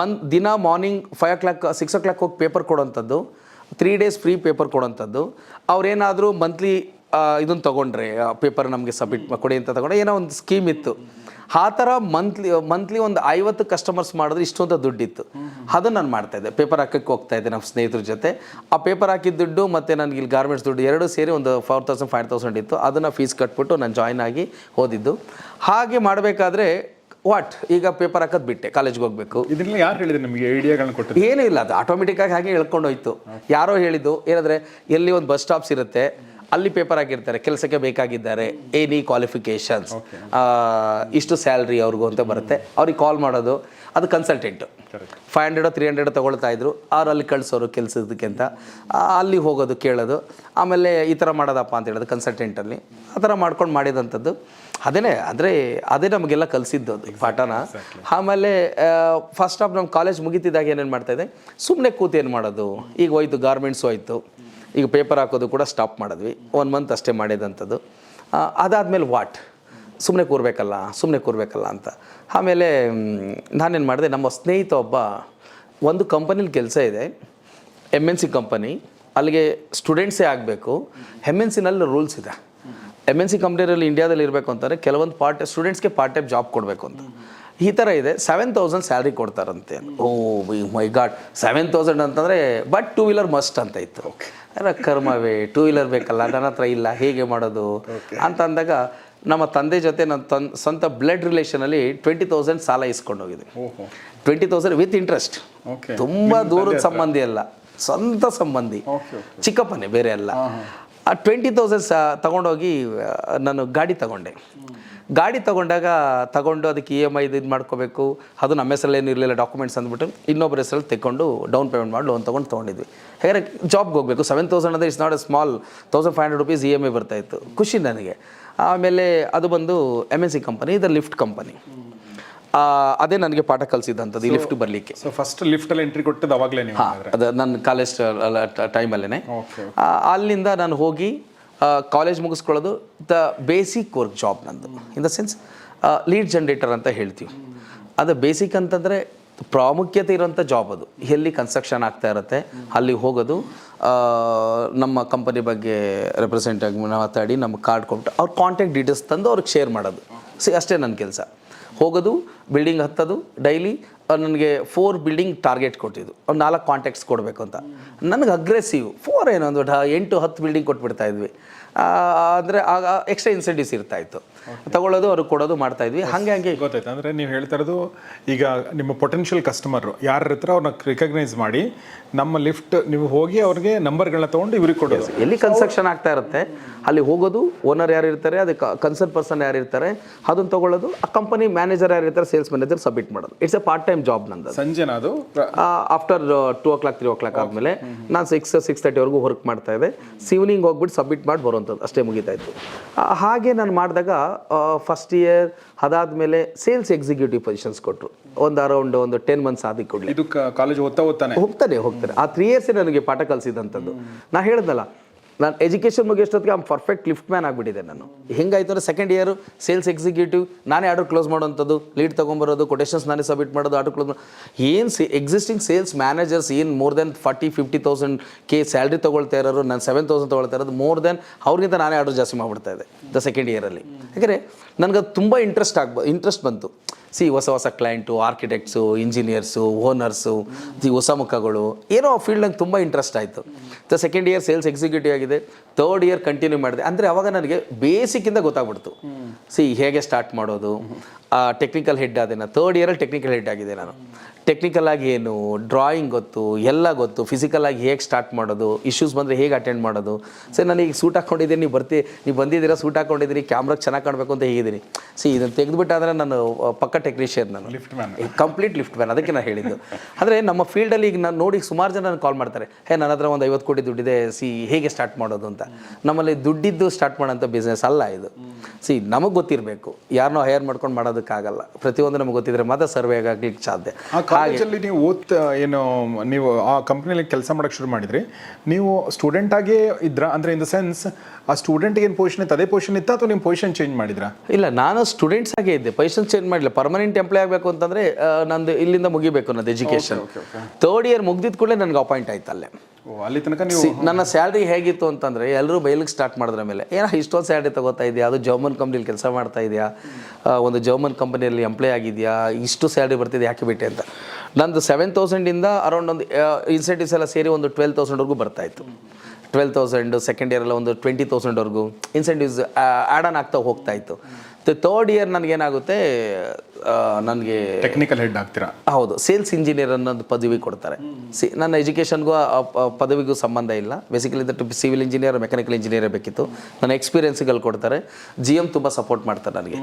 ಒಂದು ದಿನ morning five o'clock six o'clock ಹೋಗಿ ಪೇಪರ್ ಕೊಡೋಂಥದ್ದು ತ್ರೀ ಡೇಸ್ ಫ್ರೀ ಪೇಪರ್ ಕೊಡೋಂಥದ್ದು. ಅವ್ರೇನಾದರೂ ಮಂತ್ಲಿ ಇದನ್ನು ತೊಗೊಂಡ್ರೆ ಪೇಪರ್ ನಮಗೆ ಸಬ್ಮಿಟ್ ಕೊಡಿ ಅಂತ ತೊಗೊಂಡ್ರೆ ಏನೋ ಒಂದು ಸ್ಕೀಮ್ ಇತ್ತು. ಆ ಥರ ಮಂತ್ಲಿ ಮಂತ್ಲಿ ಒಂದು ಐವತ್ತು ಕಸ್ಟಮರ್ಸ್ ಮಾಡಿದ್ರೆ ಇಷ್ಟೊಂದು ದುಡ್ಡಿತ್ತು. ಅದನ್ನು ನಾನು ಮಾಡ್ತಾ ಇದ್ದೆ. ಪೇಪರ್ ಹಾಕಕ್ಕೆ ಹೋಗ್ತಾ ಇದ್ದೆ ನಮ್ಮ ಸ್ನೇಹಿತರ ಜೊತೆ. ಆ ಪೇಪರ್ ಹಾಕಿದ ದುಡ್ಡು ಮತ್ತು ನನಗೆ ಇಲ್ಲಿ ಗಾರ್ಮೆಂಟ್ಸ್ ದುಡ್ಡು ಎರಡು ಸೇರಿ ಒಂದು ಫೋರ್ ತೌಸಂಡ್ ಫೈವ್ ತೌಸಂಡ್ ಇತ್ತು. ಅದನ್ನು ಫೀಸ್ ಕಟ್ಬಿಟ್ಟು ನಾನು ಜಾಯ್ನ್ ಆಗಿ ಓದಿದ್ದು. ಹಾಗೆ ಮಾಡಬೇಕಾದ್ರೆ ವಾಟ್ ಈಗ ಪೇಪರ್ ಹಾಕೋದು ಬಿಟ್ಟೆ ಕಾಲೇಜ್ಗೆ ಹೋಗಬೇಕು. ಇದರಲ್ಲಿ ಯಾರು ಹೇಳಿದ್ರು ನಿಮಗೆ ಐಡಿಯಾಗಳನ್ನ ಕೊಟ್ಟು ಏನೂ ಇಲ್ಲ ಅದು ಆಟೋಮೆಟಿಕ್ ಆಗಿ ಹಾಗೆ ಹೇಳ್ಕೊಂಡು ಹೋಯ್ತು ಯಾರೋ ಹೇಳಿದ್ದು ಏನಂದ್ರೆ ಎಲ್ಲಿ ಒಂದು ಬಸ್ ಸ್ಟಾಪ್ಸ್ ಇರುತ್ತೆ ಅಲ್ಲಿ ಪೇಪರ್ ಆಗಿರ್ತಾರೆ ಕೆಲಸಕ್ಕೆ ಬೇಕಾಗಿದ್ದಾರೆ ಏನಿ ಕ್ವಾಲಿಫಿಕೇಶನ್ಸ್ ಇಷ್ಟು ಸ್ಯಾಲ್ರಿ ಅವ್ರಿಗೂ ಅಂತ ಬರುತ್ತೆ. ಅವ್ರಿಗೆ ಕಾಲ್ ಮಾಡೋದು ಅದು consultant five hundred three hundred ತೊಗೊಳ್ತಾ ಇದ್ರು. ಅವ್ರು ಅಲ್ಲಿ ಕಳಿಸೋರು ಕೆಲಸದಕ್ಕೆ ಅಂತ. ಅಲ್ಲಿ ಹೋಗೋದು ಕೇಳೋದು. ಆಮೇಲೆ ಈ ಥರ ಮಾಡೋದಪ್ಪ ಅಂತ ಹೇಳೋದು ಕನ್ಸಲ್ಟೆಂಟಲ್ಲಿ ಆ ಥರ ಮಾಡ್ಕೊಂಡು ಮಾಡಿದಂಥದ್ದು. ಅದೇನೇ ಅಂದರೆ ಅದೇ ನಮಗೆಲ್ಲ ಕಲಿಸಿದ್ದು ಅದು ಪಾಠನ. ಆಮೇಲೆ ಫಸ್ಟ್ ಆಫ್ ನಮ್ಮ ಕಾಲೇಜ್ ಮುಗಿತಿದ್ದಾಗ ಏನೇನು ಮಾಡ್ತಾಯಿದ್ದೆ ಸುಮ್ಮನೆ ಕೂತು ಏನು ಮಾಡೋದು? ಈಗ ಹೋಯ್ತು ಗಾರ್ಮೆಂಟ್ಸ್ ಹೋಯ್ತು. ಈಗ ಪೇಪರ್ ಹಾಕೋದು ಕೂಡ ಸ್ಟಾಪ್ ಮಾಡಿದ್ವಿ. ಒನ್ ಮಂತ್ ಅಷ್ಟೇ ಮಾಡಿದಂಥದ್ದು. ಅದಾದಮೇಲೆ ವಾಟ್ ಸುಮ್ಮನೆ ಕೂರಬೇಕಲ್ಲ ಸುಮ್ಮನೆ ಕೂರಬೇಕಲ್ಲ ಅಂತ. ಆಮೇಲೆ ನಾನೇನು ಮಾಡಿದೆ, ನಮ್ಮ ಸ್ನೇಹಿತ ಒಬ್ಬ, ಒಂದು ಕಂಪನಿಲಿ ಕೆಲಸ ಇದೆ. ಎಂ ಎನ್ ಸಿ ಕಂಪನಿ ಅಲ್ಲಿಗೆ ಸ್ಟೂಡೆಂಟ್ಸೇ ಆಗಬೇಕು. ಎಂ ಎನ್ ಸಿನಲ್ಲಿ ರೂಲ್ಸ್ ಇದೆ. ಎಂ ಎನ್ ಸಿ ಕಂಪ್ನಿಯಲ್ಲಿ ಇಂಡಿಯಾದಲ್ಲಿ ಇರಬೇಕು ಅಂತಾರೆ ಕೆಲವೊಂದು ಪಾರ್ಟ್ ಸ್ಟೂಡೆಂಟ್ಸ್ಗೆ ಪಾರ್ಟ್ ಟೈಮ್ ಜಾಬ್ ಕೊಡಬೇಕು ಅಂತ. ಈ ಥರ ಇದೆ. ಸೆವೆನ್ ತೌಸಂಡ್ ಸ್ಯಾಲ್ರಿ ಕೊಡ್ತಾರಂತೆ. Oh my god seven thousand ಅಂತಂದರೆ ಬಟ್ ಟೂ ವೀಲರ್ ಮಸ್ಟ್ ಅಂತ ಇತ್ತು. ಅಲ್ಲ ಕರ್ಮವೇ ಟೂ ವೀಲರ್ ಬೇಕಲ್ಲ ನನ್ನ ಹತ್ರ ಇಲ್ಲ ಹೇಗೆ ಮಾಡೋದು? ಅಂತ ಅಂದಾಗ ನಮ್ಮ ತಂದೆ ಜೊತೆ ನನ್ನ ತನ್ ಸ್ವಂತ ಬ್ಲಡ್ ರಿಲೇಷನಲ್ಲಿ ಟ್ವೆಂಟಿ ತೌಸಂಡ್ ಸಾಲ ಇಸ್ಕೊಂಡು ಹೋಗಿದೆ ಓಹೋ. ಟ್ವೆಂಟಿ ತೌಸಂಡ್ ವಿತ್ ಇಂಟ್ರೆಸ್ಟ್ ತುಂಬ ದೂರದ ಸಂಬಂಧಿ ಅಲ್ಲ ಸ್ವಂತ ಸಂಬಂಧಿ. ಚಿಕ್ಕಪ್ಪನೇ ಬೇರೆ ಅಲ್ಲ. ಆ ಟ್ವೆಂಟಿ ತೌಸಂಡ್ ಸ ತಗೊಂಡೋಗಿ ನಾನು ಗಾಡಿ ತಗೊಂಡೆ. ಗಾಡಿ ತೊಗೊಂಡಾಗ ತಗೊಂಡು ಅದಕ್ಕೆ ಇ ಎಂ ಐ ಇದು ಮಾಡ್ಕೋಬೇಕು. ಅದು ನಮ್ಮ ಹೆಸರಲ್ಲಿ ಏನು ಇರಲಿಲ್ಲ ಡಾಕ್ಯುಮೆಂಟ್ಸ್ ಅಂದ್ಬಿಟ್ಟು ಇನ್ನೊಬ್ಬರ ಹೆಸರಲ್ಲಿ ತೆಕ್ಕೊಂಡು ಡೌನ್ ಪೇಮೆಂಟ್ ಮಾಡಿ ಲೋನ್ ತೊಗೊಂಡು ತೊಗೊಂಡಿದ್ವಿ. ಹಾಗಾದ್ರೆ ಜಾಬ್ಗೆ ಹೋಗಬೇಕು. ಸೆವೆನ್ ತೌಸಂಡ್ ಅಂದರೆ it's not a small thousand five hundred rupees E M I ಬರ್ತಾಯಿತ್ತು ಖುಷಿ ನನಗೆ. ಆಮೇಲೆ ಅದು ಬಂದು ಎಂ ಎನ್ ಸಿ ಕಂಪನಿ ಇದು ಲಿಫ್ಟ್ ಕಂಪನಿ ಅದೇ ನನಗೆ ಪಾಠ ಕಲಿಸಿದಂಥದ್ದು ಈ ಲಿಫ್ಟ್ ಬರಲಿಕ್ಕೆ. ಸೊ ಫಸ್ಟ್ ಲಿಫ್ಟಲ್ಲಿ ಎಂಟ್ರಿ ಕೊಟ್ಟಿದ್ದು ಅವಾಗಲೇ ನೀವು ಅದು ನನ್ನ ಕಾಲೇಜ್ ಟೈಮಲ್ಲೇ ಅಲ್ಲಿಂದ ನಾನು ಹೋಗಿ ಕಾಲೇಜ್ ಮುಗಿಸ್ಕೊಳ್ಳೋದು ದ ಬೇಸಿಕ್ ವರ್ಕ್ ಜಾಬ್ ನಂದು. In the sense lead generator ಅಂತ ಹೇಳ್ತೀವಿ. ಅದು ಬೇಸಿಕ್ ಅಂತಂದರೆ ಪ್ರಾಮುಖ್ಯತೆ ಇರೋಂಥ ಜಾಬ್ ಅದು. ಎಲ್ಲಿ ಕನ್ಸ್ಟ್ರಕ್ಷನ್ ಆಗ್ತಾ ಇರುತ್ತೆ, ಅಲ್ಲಿ ಹೋಗೋದು ನಮ್ಮ ಕಂಪನಿ ಬಗ್ಗೆ ರೆಪ್ರೆಸೆಂಟ್ ಆಗಿ ಮಾತಾಡಿ ನಮ್ಮ ಕಾರ್ಡ್ ಕೊಟ್ಟು ಅವ್ರ ಕಾಂಟ್ಯಾಕ್ಟ್ ಡೀಟೇಲ್ಸ್ ತಂದು ಅವ್ರಿಗೆ ಶೇರ್ ಮಾಡೋದು. ಸಿ, ಅಷ್ಟೇ ನನ್ನ ಕೆಲಸ. ಹೋಗೋದು ಬಿಲ್ಡಿಂಗ್ ಹತ್ತೋದು ಡೈಲಿ ನನಗೆ ಫೋರ್ ಬಿಲ್ಡಿಂಗ್ ಟಾರ್ಗೆಟ್ ಕೊಟ್ಟಿದ್ದು. ಅವ್ರು ನಾಲ್ಕು ಕಾಂಟ್ಯಾಕ್ಟ್ಸ್ ಕೊಡಬೇಕು ಅಂತ. ನನಗೆ ಅಗ್ರೆಸಿವ್ ಫೋರ್ ಏನೊಂದು ಎಂಟು, ಹತ್ತು ಬಿಲ್ಡಿಂಗ್ ಕೊಟ್ಬಿಡ್ತಾ ಇದ್ವಿ. ಅಂದರೆ ಆಗ ಎಕ್ಸ್ಟ್ರಾ ಇನ್ಸೆಂಟಿವ್ಸ್ ಇರ್ತಾ ಇತ್ತು ತಗೊಳ್ಳೋದು ಅವ್ರಿಗೆ ಕೊಡೋದು ಮಾಡ್ತಾ ಇದ್ವಿ ಹಾಗೆ ಹಾಗೆ. ಗೊತ್ತಾಯ್ತು. ಅಂದರೆ ನೀವು ಹೇಳ್ತಾ ಇರೋದು ಈಗ ನಿಮ್ಮ ಪೊಟೆನ್ಷಿಯಲ್ ಕಸ್ಟಮರ್ ಯಾರ ಹತ್ರ ಅವ್ರನ್ನ ರಿಕಗ್ನೈಸ್ ಮಾಡಿ ನಮ್ಮ ಲಿಫ್ಟ್ ನೀವು ಹೋಗಿ ಅವ್ರಿಗೆ ನಂಬರ್ಗಳನ್ನ ತೊಗೊಂಡು ಇವ್ರಿಗೆ ಕೊಡೋದು. ಎಲ್ಲಿ ಕನ್ಸ್ಟ್ರಕ್ಷನ್ ಆಗ್ತಾ ಇರುತ್ತೆ ಅಲ್ಲಿ ಹೋಗೋದು ಓನರ್ ಯಾರು ಇರ್ತಾರೆ ಅದಕ್ಕೆ ಕನ್ಸರ್ನ್ ಪರ್ಸನ್ ಯಾರು ಇರ್ತಾರೆ ಅದನ್ನು ತಗೊಳ್ಳೋದು ಆ ಕಂಪನಿ ಮ್ಯಾನೇಜರ್ ಯಾರು ಇರ್ತಾರೆ ಸೇಲ್ಸ್ ಮ್ಯಾನೇಜರ್ ಸಬ್ಮಿಟ್ ಮಾಡೋದು. It's a part time job ನಂದು ಸಂಜೆನ ಅದು? After two o'clock three o'clock ಆದಮೇಲೆ ನಾನು ಸಿಕ್ಸ್ ಸಿಕ್ಸ್ ತರ್ಟಿವರೆಗೂ ವರ್ಕ್ ಮಾಡ್ತಾ ಇದ್ದೆ. ಈವ್ನಿಂಗ್ ಹೋಗ್ಬಿಟ್ಟು ಸಬ್ಮಿಟ್ ಮಾಡಿ ಅಷ್ಟೇ ಮುಗಿತಾ ಇತ್ತು ಹಾಗೆ ನಾನು ಮಾಡಿದಾಗ ಫಸ್ಟ್ ಇಯರ್ ಅದಾದಮೇಲೆ ಸೇಲ್ಸ್ ಎಕ್ಸಿಕ್ಯೂಟಿವ್ ಪೊಸಿಷನ್ಸ್ ಕೊಟ್ಟರು ಒಂದು ಅರೌಂಡ್ ಒಂದು ಟೆನ್ ಮಂತ್ಸ್ ಆದಿ ಕೊಡಲಿ. ಇದು ಕಾಲೇಜ್ ಓದ್ತಾ ಹೋಗ್ತಾನೆ ಹೋಗ್ತಾನೆ ಹೋಗ್ತಾನೆ. ಆ ತ್ರೀ ಇಯರ್ಸೇ ನನಗೆ ಪಾಠ ಕಲಿಸಿದಂಥದ್ದು. ನಾನು ಹೇಳ್ದಲ್ಲ ನಾನು ಎಜುಕೇಷನ್ ಮುಗಿಯೋಷ್ಟೊತ್ತಿಗೆ ಆಮ್ ಪರ್ಫೆಕ್ಟ್ ಲಿಫ್ಟ್ ಮ್ಯಾನ್ ಆಗಿಬಿಟ್ಟಿದೆ ನಾನು. ಹೆಂಗಾಯ್ತು ಅಂದರೆ ಸೆಕೆಂಡ್ ಇಯರ್ ಸೇಲ್ಸ್ ಎಕ್ಸಿಕ್ಯೂಟಿವ್ ನಾನೇ ಆರ್ಡರ್ ಕ್ಲೋಸ್ ಮಾಡೋವಂಥದ್ದು ಲೀಡ್ ತೊಗೊಂಬರೋದು ಕೊಟೇಷನ್ಸ್ ನಾನೇ ಸಬ್ಮಿಟ್ ಮಾಡೋದು, ಆರ್ಡರ್ ಕ್ಲೋಸ್ ಏನು ಸಿ ಎಕ್ಸಿಸ್ಟಿಂಗ್ ಸೇಲ್ಸ್ ಮ್ಯಾನೇಜರ್ಸ್ ಏನು more than forty fifty thousand K salary ತೊಗೊಳ್ತಾ ಇರೋರು, ನಾನು ಸೆವೆನ್ ತೌಸಂಡ್ ತೊಗೊಳ್ತಾ ಇರೋದು ಮೋರ್ ದೆನ್ ಅವ್ರಿಗಿಂತ ನಾನೇ ಆರ್ಡರ್ ಜಾಸ್ತಿ ಮಾಡಿಬಿಡ್ತಾ ಇದೆ ದ ಸೆಕೆಂಡ್ ಇಯರಲ್ಲಿ ಯಾಕಂದರೆ ನನಗೆ ಅದು ತುಂಬ ಇಂಟ್ರೆಸ್ಟ್ ಆಗ್ಬ ಇಂಟ್ರೆಸ್ಟ್ ಬಂತು. ಸಿ ಹೊಸ ಹೊಸ client architects engineers owners the ಹೊಸ ಮುಖಗಳು. ಏನೋ ಆ ಫೀಲ್ಡ್ ನಂಗೆ ತುಂಬ ಇಂಟ್ರೆಸ್ಟ್ ಆಯಿತು. The second year sales executive ಆಗಿದೆ. ಥರ್ಡ್ ಇಯರ್ ಕಂಟಿನ್ಯೂ ಮಾಡಿದೆ. ಅಂದರೆ ಅವಾಗ ನನಗೆ ಬೇಸಿಕ್ಕಿಂದ ಗೊತ್ತಾಗ್ಬಿಡ್ತು. ಸಿ ಹೇಗೆ ಸ್ಟಾರ್ಟ್ ಮಾಡೋದು? ಟೆಕ್ನಿಕಲ್ ಹೆಡ್ ಆದೆ ನಾನು ಥರ್ಡ್ ಇಯರಲ್ಲಿ ಟೆಕ್ನಿಕಲ್ ಹೆಡ್ ಆಗಿದೆ ನಾನು. ಟೆಕ್ನಿಕಲ್ ಆಗಿ ಏನು ಡ್ರಾಯಿಂಗ್ ಗೊತ್ತು ಎಲ್ಲ ಗೊತ್ತು. ಫಿಸಿಕಲ್ ಆಗಿ ಹೇಗೆ ಸ್ಟಾರ್ಟ್ ಮಾಡೋದು ಇಶ್ಯೂಸ್ ಬಂದರೆ ಹೇಗೆ ಅಟೆಂಡ್ ಮಾಡೋದು. ಸರ್ ನಾನು ಈಗ ಸೂಟ್ ಹಾಕ್ಕೊಂಡಿದ್ದೀನಿ ನೀವು ಬರ್ತಿ ನೀವು ಬಂದಿದ್ದೀರಾ ಸೂಟ್ ಹಾಕ್ಕೊಂಡಿದ್ದೀರಿ ಕ್ಯಾಮ್ರಾಗೆ ಚೆನ್ನಾಗಿ ಕಾಣಬೇಕು ಅಂತ ಹೇಗಿದ್ದೀನಿ ಸಿ ಇದನ್ನು ತೆಗೆದುಬಿಟ್ಟಾದ್ರೆ ನಾನು ಪಕ್ಕ ಟೆಕ್ನಿಷಿಯನ್ ನಾನು. Lift man complete lift man ಅದಕ್ಕೆ ನಾನು ಹೇಳಿದ್ದು. ಆದರೆ ನಮ್ಮ ಫೀಲ್ಡಲ್ಲಿ ಈಗ ನಾನು ನೋಡಿ ಸುಮಾರು ಜನ ನಾನು ಕಾಲ್ ಮಾಡ್ತಾರೆ. ಹೇ ನನ್ನ ಹತ್ರ ಒಂದು ಐವತ್ತು ಕೋಟಿ ದುಡ್ಡಿದೆ ಸಿ ಹೇಗೆ ಸ್ಟಾರ್ಟ್ ಮಾಡೋದು ಅಂತ. ನಮ್ಮಲ್ಲಿ ದುಡ್ಡಿದ್ದು ಸ್ಟಾರ್ಟ್ ಮಾಡೋಂಥ ಬಿಸ್ನೆಸ್ ಅಲ್ಲ ಇದು. ಸಿ ನಮಗೆ ಗೊತ್ತಿರಬೇಕು. ಯಾರನ್ನೋ ಹೈಯರ್ ಮಾಡ್ಕೊಂಡು ಮಾಡೋದಕ್ಕಾಗಲ್ಲ. ಪ್ರತಿಯೊಂದು ನಮಗೆ ಗೊತ್ತಿದ್ರೆ ಮಾತ್ರ ಸರ್ವೇ ಆಗ್ಲಿಕ್ಕೆ ಸಾಧ್ಯ. ಕಾಲೇಜಲ್ಲಿ ನೀವು ಓದ್ತಾ ಏನು ನೀವು ಆ ಕಂಪ್ನಿಯಲ್ಲಿ ಕೆಲಸ ಮಾಡಕ್ಕೆ ಶುರು ಮಾಡಿದ್ರಿ. ನೀವು ಸ್ಟೂಡೆಂಟ್ ಆಗೇ ಇದ್ರ ಅಂದ್ರೆ ಇನ್ ದ ಸೆನ್ಸ್ ಆ ಸ್ಟೂಡೆಂಟ್ ಏನು ಪೊಸಿಷನ್ ಇತ್ತು? ಅದೇ ಪೊಸಿಷನ್ ಇತ್ತು ಅಥವಾ ನಿಮ್ಮ ಪೊಸಿಷನ್ ಚೇಂಜ್ ಮಾಡಿದ್ರಾ? ಇಲ್ಲ ನಾನು ಸ್ಟೂಡೆಂಟ್ಸ್ ಆಗೇ ಇದ್ದೆ. ಪೊಸಿಷನ್ ಚೇಂಜ್ ಮಾಡಿಲ್ಲ ಪರ್ಮನೆಂಟ್ ಎಂಪ್ಲಾಯ್ ಆಗಬೇಕು ಅಂತಂದರೆ ನಂದು ಇಲ್ಲಿಂದ ಮುಗಿಬೇಕು ನನ್ನದು ಎಜುಕೇಷನ್ ಥರ್ಡ್ ಇಯರ್ ಮುಗ್ದಿದ ಕೂಡಲೇ ನನಗೆ ಅಪಾಯಿಂಟ್ ಆಯ್ತು ಅಲ್ಲೇ. ಓ ಅಲ್ಲಿ ತನಕ ನೀವು ನನ್ನ ಸ್ಯಾಲ್ರಿ ಹೇಗಿತ್ತು ಅಂತಂದರೆ ಎಲ್ಲರೂ ಬೈಲಿಗೆ ಸ್ಟಾರ್ಟ್ ಮಾಡಿದ್ರ ಮೇಲೆ. ಏನೋ ಇಷ್ಟೊಂದು ಸ್ಯಾಲ್ರಿ ತಗೋತಾ ಇದೆಯಾ? ಅದು ಜರ್ಮನ್ ಕಂಪ್ನಿಲಿ ಕೆಲಸ ಮಾಡ್ತಾ ಇದೆಯಾ? ಒಂದು ಜರ್ಮನ್ ಕಂಪನಿಯಲ್ಲಿ ಎಂಪ್ಲಾಯ್ ಆಗಿದೆಯಾ? ಇಷ್ಟು ಸ್ಯಾಲ್ರಿ ಬರ್ತಿದೆ ಯಾಕೆ ಬಿಟ್ಟೆ ಅಂತ. ನಂದು ಸೆವೆನ್ ತೌಸಂಡಿಂದ ಅರೌಂಡ್ ಒಂದು ಇನ್ಸೆಂಟಿವ್ಸ್ ಎಲ್ಲ ಸೇರಿ ಒಂದು ಟ್ವೆಲ್ ತೌಸಂಡ್ವರೆಗೂ ಬರ್ತಾಯಿತ್ತು ಟ್ವೆಲ್ ತೌಸಂಡ್ ಸೆಕೆಂಡ್ ಇಯರೆಲ್ಲ ಒಂದು ಟ್ವೆಂಟಿ ತೌಸಂಡ್ವರೆಗೂ ಇನ್ಸೆಂಟಿವ್ಸ್ ಆ್ಯಡ್ ಆನ್ ಆಗ್ತಾ ಹೋಗ್ತಾ ಇತ್ತು. ತರ್ಡ್ ಇಯರ್ ನನಗೇನಾಗುತ್ತೆ ನನಗೆ ಟೆಕ್ನಿಕಲ್ ಹೆಡ್ ಆಗ್ತೀರಾ? ಹೌದು ಸೇಲ್ಸ್ ಇಂಜಿನಿಯರ್ ಅನ್ನೋದು ಪದವಿ ಕೊಡ್ತಾರೆ. ಸಿ ನನ್ನ ಎಜುಕೇಷನ್ಗೂ ಆ ಪದವಿಗೂ ಸಂಬಂಧ ಇಲ್ಲ. Basically that civil engineer mechanical engineer ಬೇಕಿತ್ತು. ನನ್ನ ಎಕ್ಸ್ಪೀರಿಯನ್ಸ್ಗಳು ಕೊಡ್ತಾರೆ. ಜಿ ಎಂ ತುಂಬ ಸಪೋರ್ಟ್ ಮಾಡ್ತಾರೆ ನನಗೆ.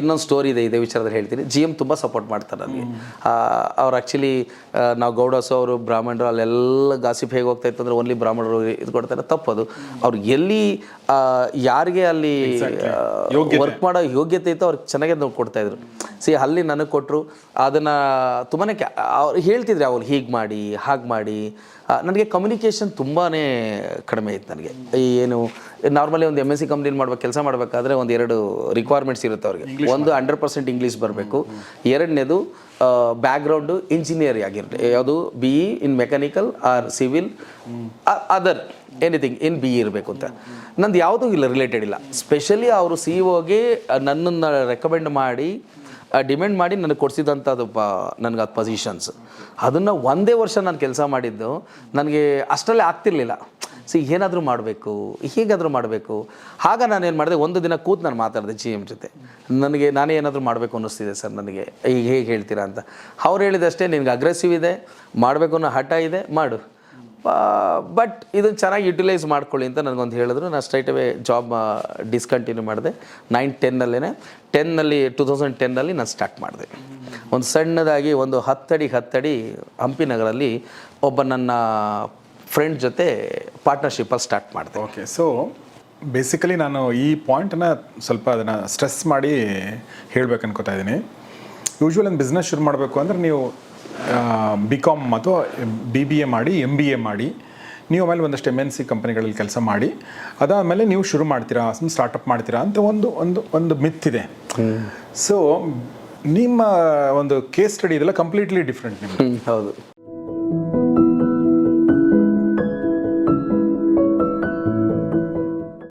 ಇನ್ನೊಂದು ಸ್ಟೋರಿ ಇದೆ ಇದೇ ವಿಚಾರದಲ್ಲಿ ಹೇಳ್ತೀನಿ. ಜಿ ಎಂ ತುಂಬ ಸಪೋರ್ಟ್ ಮಾಡ್ತಾರೆ ನನಗೆ. ಅವ್ರು ಆ್ಯಕ್ಚುಲಿ ನಾವು ಗೌಡಸು ಅವರು ಬ್ರಾಹ್ಮಣರು ಅಲ್ಲೆಲ್ಲ ಗಾಸಿಪ್ ಹೇಗೆ ಹೋಗ್ತಾ ಇತ್ತು ಅಂದರೆ ಓನ್ಲಿ ಬ್ರಾಹ್ಮಣರು ಇದು ಕೊಡ್ತಾರೆ. ತಪ್ಪದು. ಅವ್ರು ಎಲ್ಲಿ ಯಾರಿಗೆ ಅಲ್ಲಿ ವರ್ಕ್ ಮಾಡೋ ಯೋಗ್ಯತೆ ಇತ್ತು ಅವ್ರಿಗೆ ಚೆನ್ನಾಗಿ ನಾವು ಕೊಡ್ತಾ ಇದ್ರು. ಸಿ ಅಲ್ಲಿ ನನಗೆ ಕೊಟ್ಟರು ಅದನ್ನು ತುಂಬಾ ಅವ್ರು ಹೇಳ್ತಿದ್ರು ಅವ್ರು ಹೀಗೆ ಮಾಡಿ ಹಾಗೆ ಮಾಡಿ. ನನಗೆ ಕಮ್ಯುನಿಕೇಷನ್ ತುಂಬಾ ಕಡಿಮೆ ಇತ್ತು ನನಗೆ. ಈ ಏನು ನಾರ್ಮಲಿ ಒಂದು ಎಂ ಎಸ್ ಸಿ ಕಂಪ್ನಿಲಿ ಮಾಡ್ಬೇಕು ಕೆಲಸ ಮಾಡಬೇಕಾದ್ರೆ ಒಂದು ಎರಡು ರಿಕ್ವೈರ್ಮೆಂಟ್ಸ್ ಇರುತ್ತೆ ಅವ್ರಿಗೆ. ಒಂದು ಹಂಡ್ರೆಡ್ ಪರ್ಸೆಂಟ್ ಇಂಗ್ಲೀಷ್ ಬರಬೇಕು. ಎರಡನೇದು ಬ್ಯಾಕ್ಗ್ರೌಂಡು ಇಂಜಿನಿಯರ್ ಆಗಿರುತ್ತೆ ಯಾವುದು B E in mechanical or civil other anything in B ಇರಬೇಕು ಅಂತ. ನಂದು ಯಾವುದೂ ಇಲ್ಲ ರಿಲೇಟೆಡ್ ಇಲ್ಲ. ಸ್ಪೆಷಲಿ ಅವರು ಸಿ ಓಗೆ ನನ್ನನ್ನು ರೆಕಮೆಂಡ್ ಮಾಡಿ ಡಿಮ್ಯಾಂಡ್ ಮಾಡಿ ನನಗೆ ಕೊಡಿಸಿದಂಥದ್ದು ಪ ನನಗೆ ಅದು ಪೊಸಿಷನ್ಸ್ ಅದನ್ನು ಒಂದೇ ವರ್ಷ ನಾನು ಕೆಲಸ ಮಾಡಿದ್ದು, ನನಗೆ ಅಷ್ಟರಲ್ಲೇ ಆಗ್ತಿರ್ಲಿಲ್ಲ. ಸೊ, ಏನಾದರೂ ಮಾಡಬೇಕು, ಹೀಗಾದರೂ ಮಾಡಬೇಕು. ಆಗ ನಾನು ಏನು ಮಾಡಿದೆ, ಒಂದು ದಿನ ಕೂತು ನಾನು ಮಾತಾಡಿದೆ ಜಿ ಎಂ ಜೊತೆ. ನನಗೆ ನಾನೇ ಏನಾದರೂ ಮಾಡಬೇಕು ಅನ್ನಿಸ್ತಿದೆ ಸರ್ ನನಗೆ. ಈಗ ಹೇಗೆ ಹೇಳ್ತೀರಾ ಅಂತ. ಅವ್ರು ಹೇಳಿದಷ್ಟೇ, ನಿನಗೆ ಅಗ್ರೆಸಿವ್ ಇದೆ, ಮಾಡಬೇಕು ಅನ್ನೋ ಹಠ ಇದೆ, ಮಾಡು. ಬಟ್ ಇದನ್ನು ಚೆನ್ನಾಗಿ ಯುಟಿಲೈಸ್ ಮಾಡ್ಕೊಳ್ಳಿ ಅಂತ ನನಗೊಂದು ಹೇಳಿದ್ರು. ನಾನು ಸ್ಟ್ರೈಟ್ ಅವೇ ಜಾಬ್ ಡಿಸ್ಕಂಟಿನ್ಯೂ ಮಾಡಿದೆ. ನೈನ್ ಟೆನ್ನಲ್ಲೇ ಟೆನ್ನಲ್ಲಿ ಟೂ ತೌಸಂಡ್ ಟೆನ್ನಲ್ಲಿ ನಾನು ಸ್ಟಾರ್ಟ್ ಮಾಡಿದೆ. ಒಂದು ಸಣ್ಣದಾಗಿ ಒಂದು ಹತ್ತಡಿ ಹತ್ತಡಿ ಹಂಪಿ ನಗರಲ್ಲಿ ಒಬ್ಬ ನನ್ನ ಫ್ರೆಂಡ್ ಜೊತೆ ಪಾರ್ಟ್ನರ್ಶಿಪ್ಪಲ್ಲಿ ಸ್ಟಾರ್ಟ್ ಮಾಡಿದೆ. ಓಕೆ ಸೊ ಬೇಸಿಕಲಿ ನಾನು ಈ ಪಾಯಿಂಟನ್ನು ಸ್ವಲ್ಪ ಅದನ್ನು ಸ್ಟ್ರೆಸ್ ಮಾಡಿ ಹೇಳ್ಬೇಕು ಅನ್ಕೋತಾ ಇದ್ದೀನಿ ಯೂಶ್ವಲ್ ಒಂದು ಬಿಸ್ನೆಸ್ ಶುರು ಮಾಡಬೇಕು ಅಂದರೆ ನೀವು ಬಿ ಕಾಮ್ ಅಥವಾ ಬಿ ಬಿ ಎ ಮಾಡಿ ಎಂ ಬಿ ಎ ಮಾಡಿ ನೀವು ಆಮೇಲೆ ಒಂದಷ್ಟು ಎಂ ಎನ್ ಸಿ ಕಂಪ್ನಿಗಳಲ್ಲಿ ಕೆಲಸ ಮಾಡಿ ಅದಾದಮೇಲೆ ನೀವು ಶುರು ಮಾಡ್ತೀರಾ ಸ್ಟಾರ್ಟಪ್ ಮಾಡ್ತೀರಾ ಅಂತ ಒಂದು ಒಂದು ಒಂದು ಮಿತ್ ಇದೆ ಸೊ ನಿಮ್ಮ ಒಂದು ಕೇಸ್ ಸ್ಟಡಿ ಇದೆಲ್ಲ ಕಂಪ್ಲೀಟ್ಲಿ ಡಿಫ್ರೆಂಟ್ ನಿಮ್ಮದು ಹೌದು.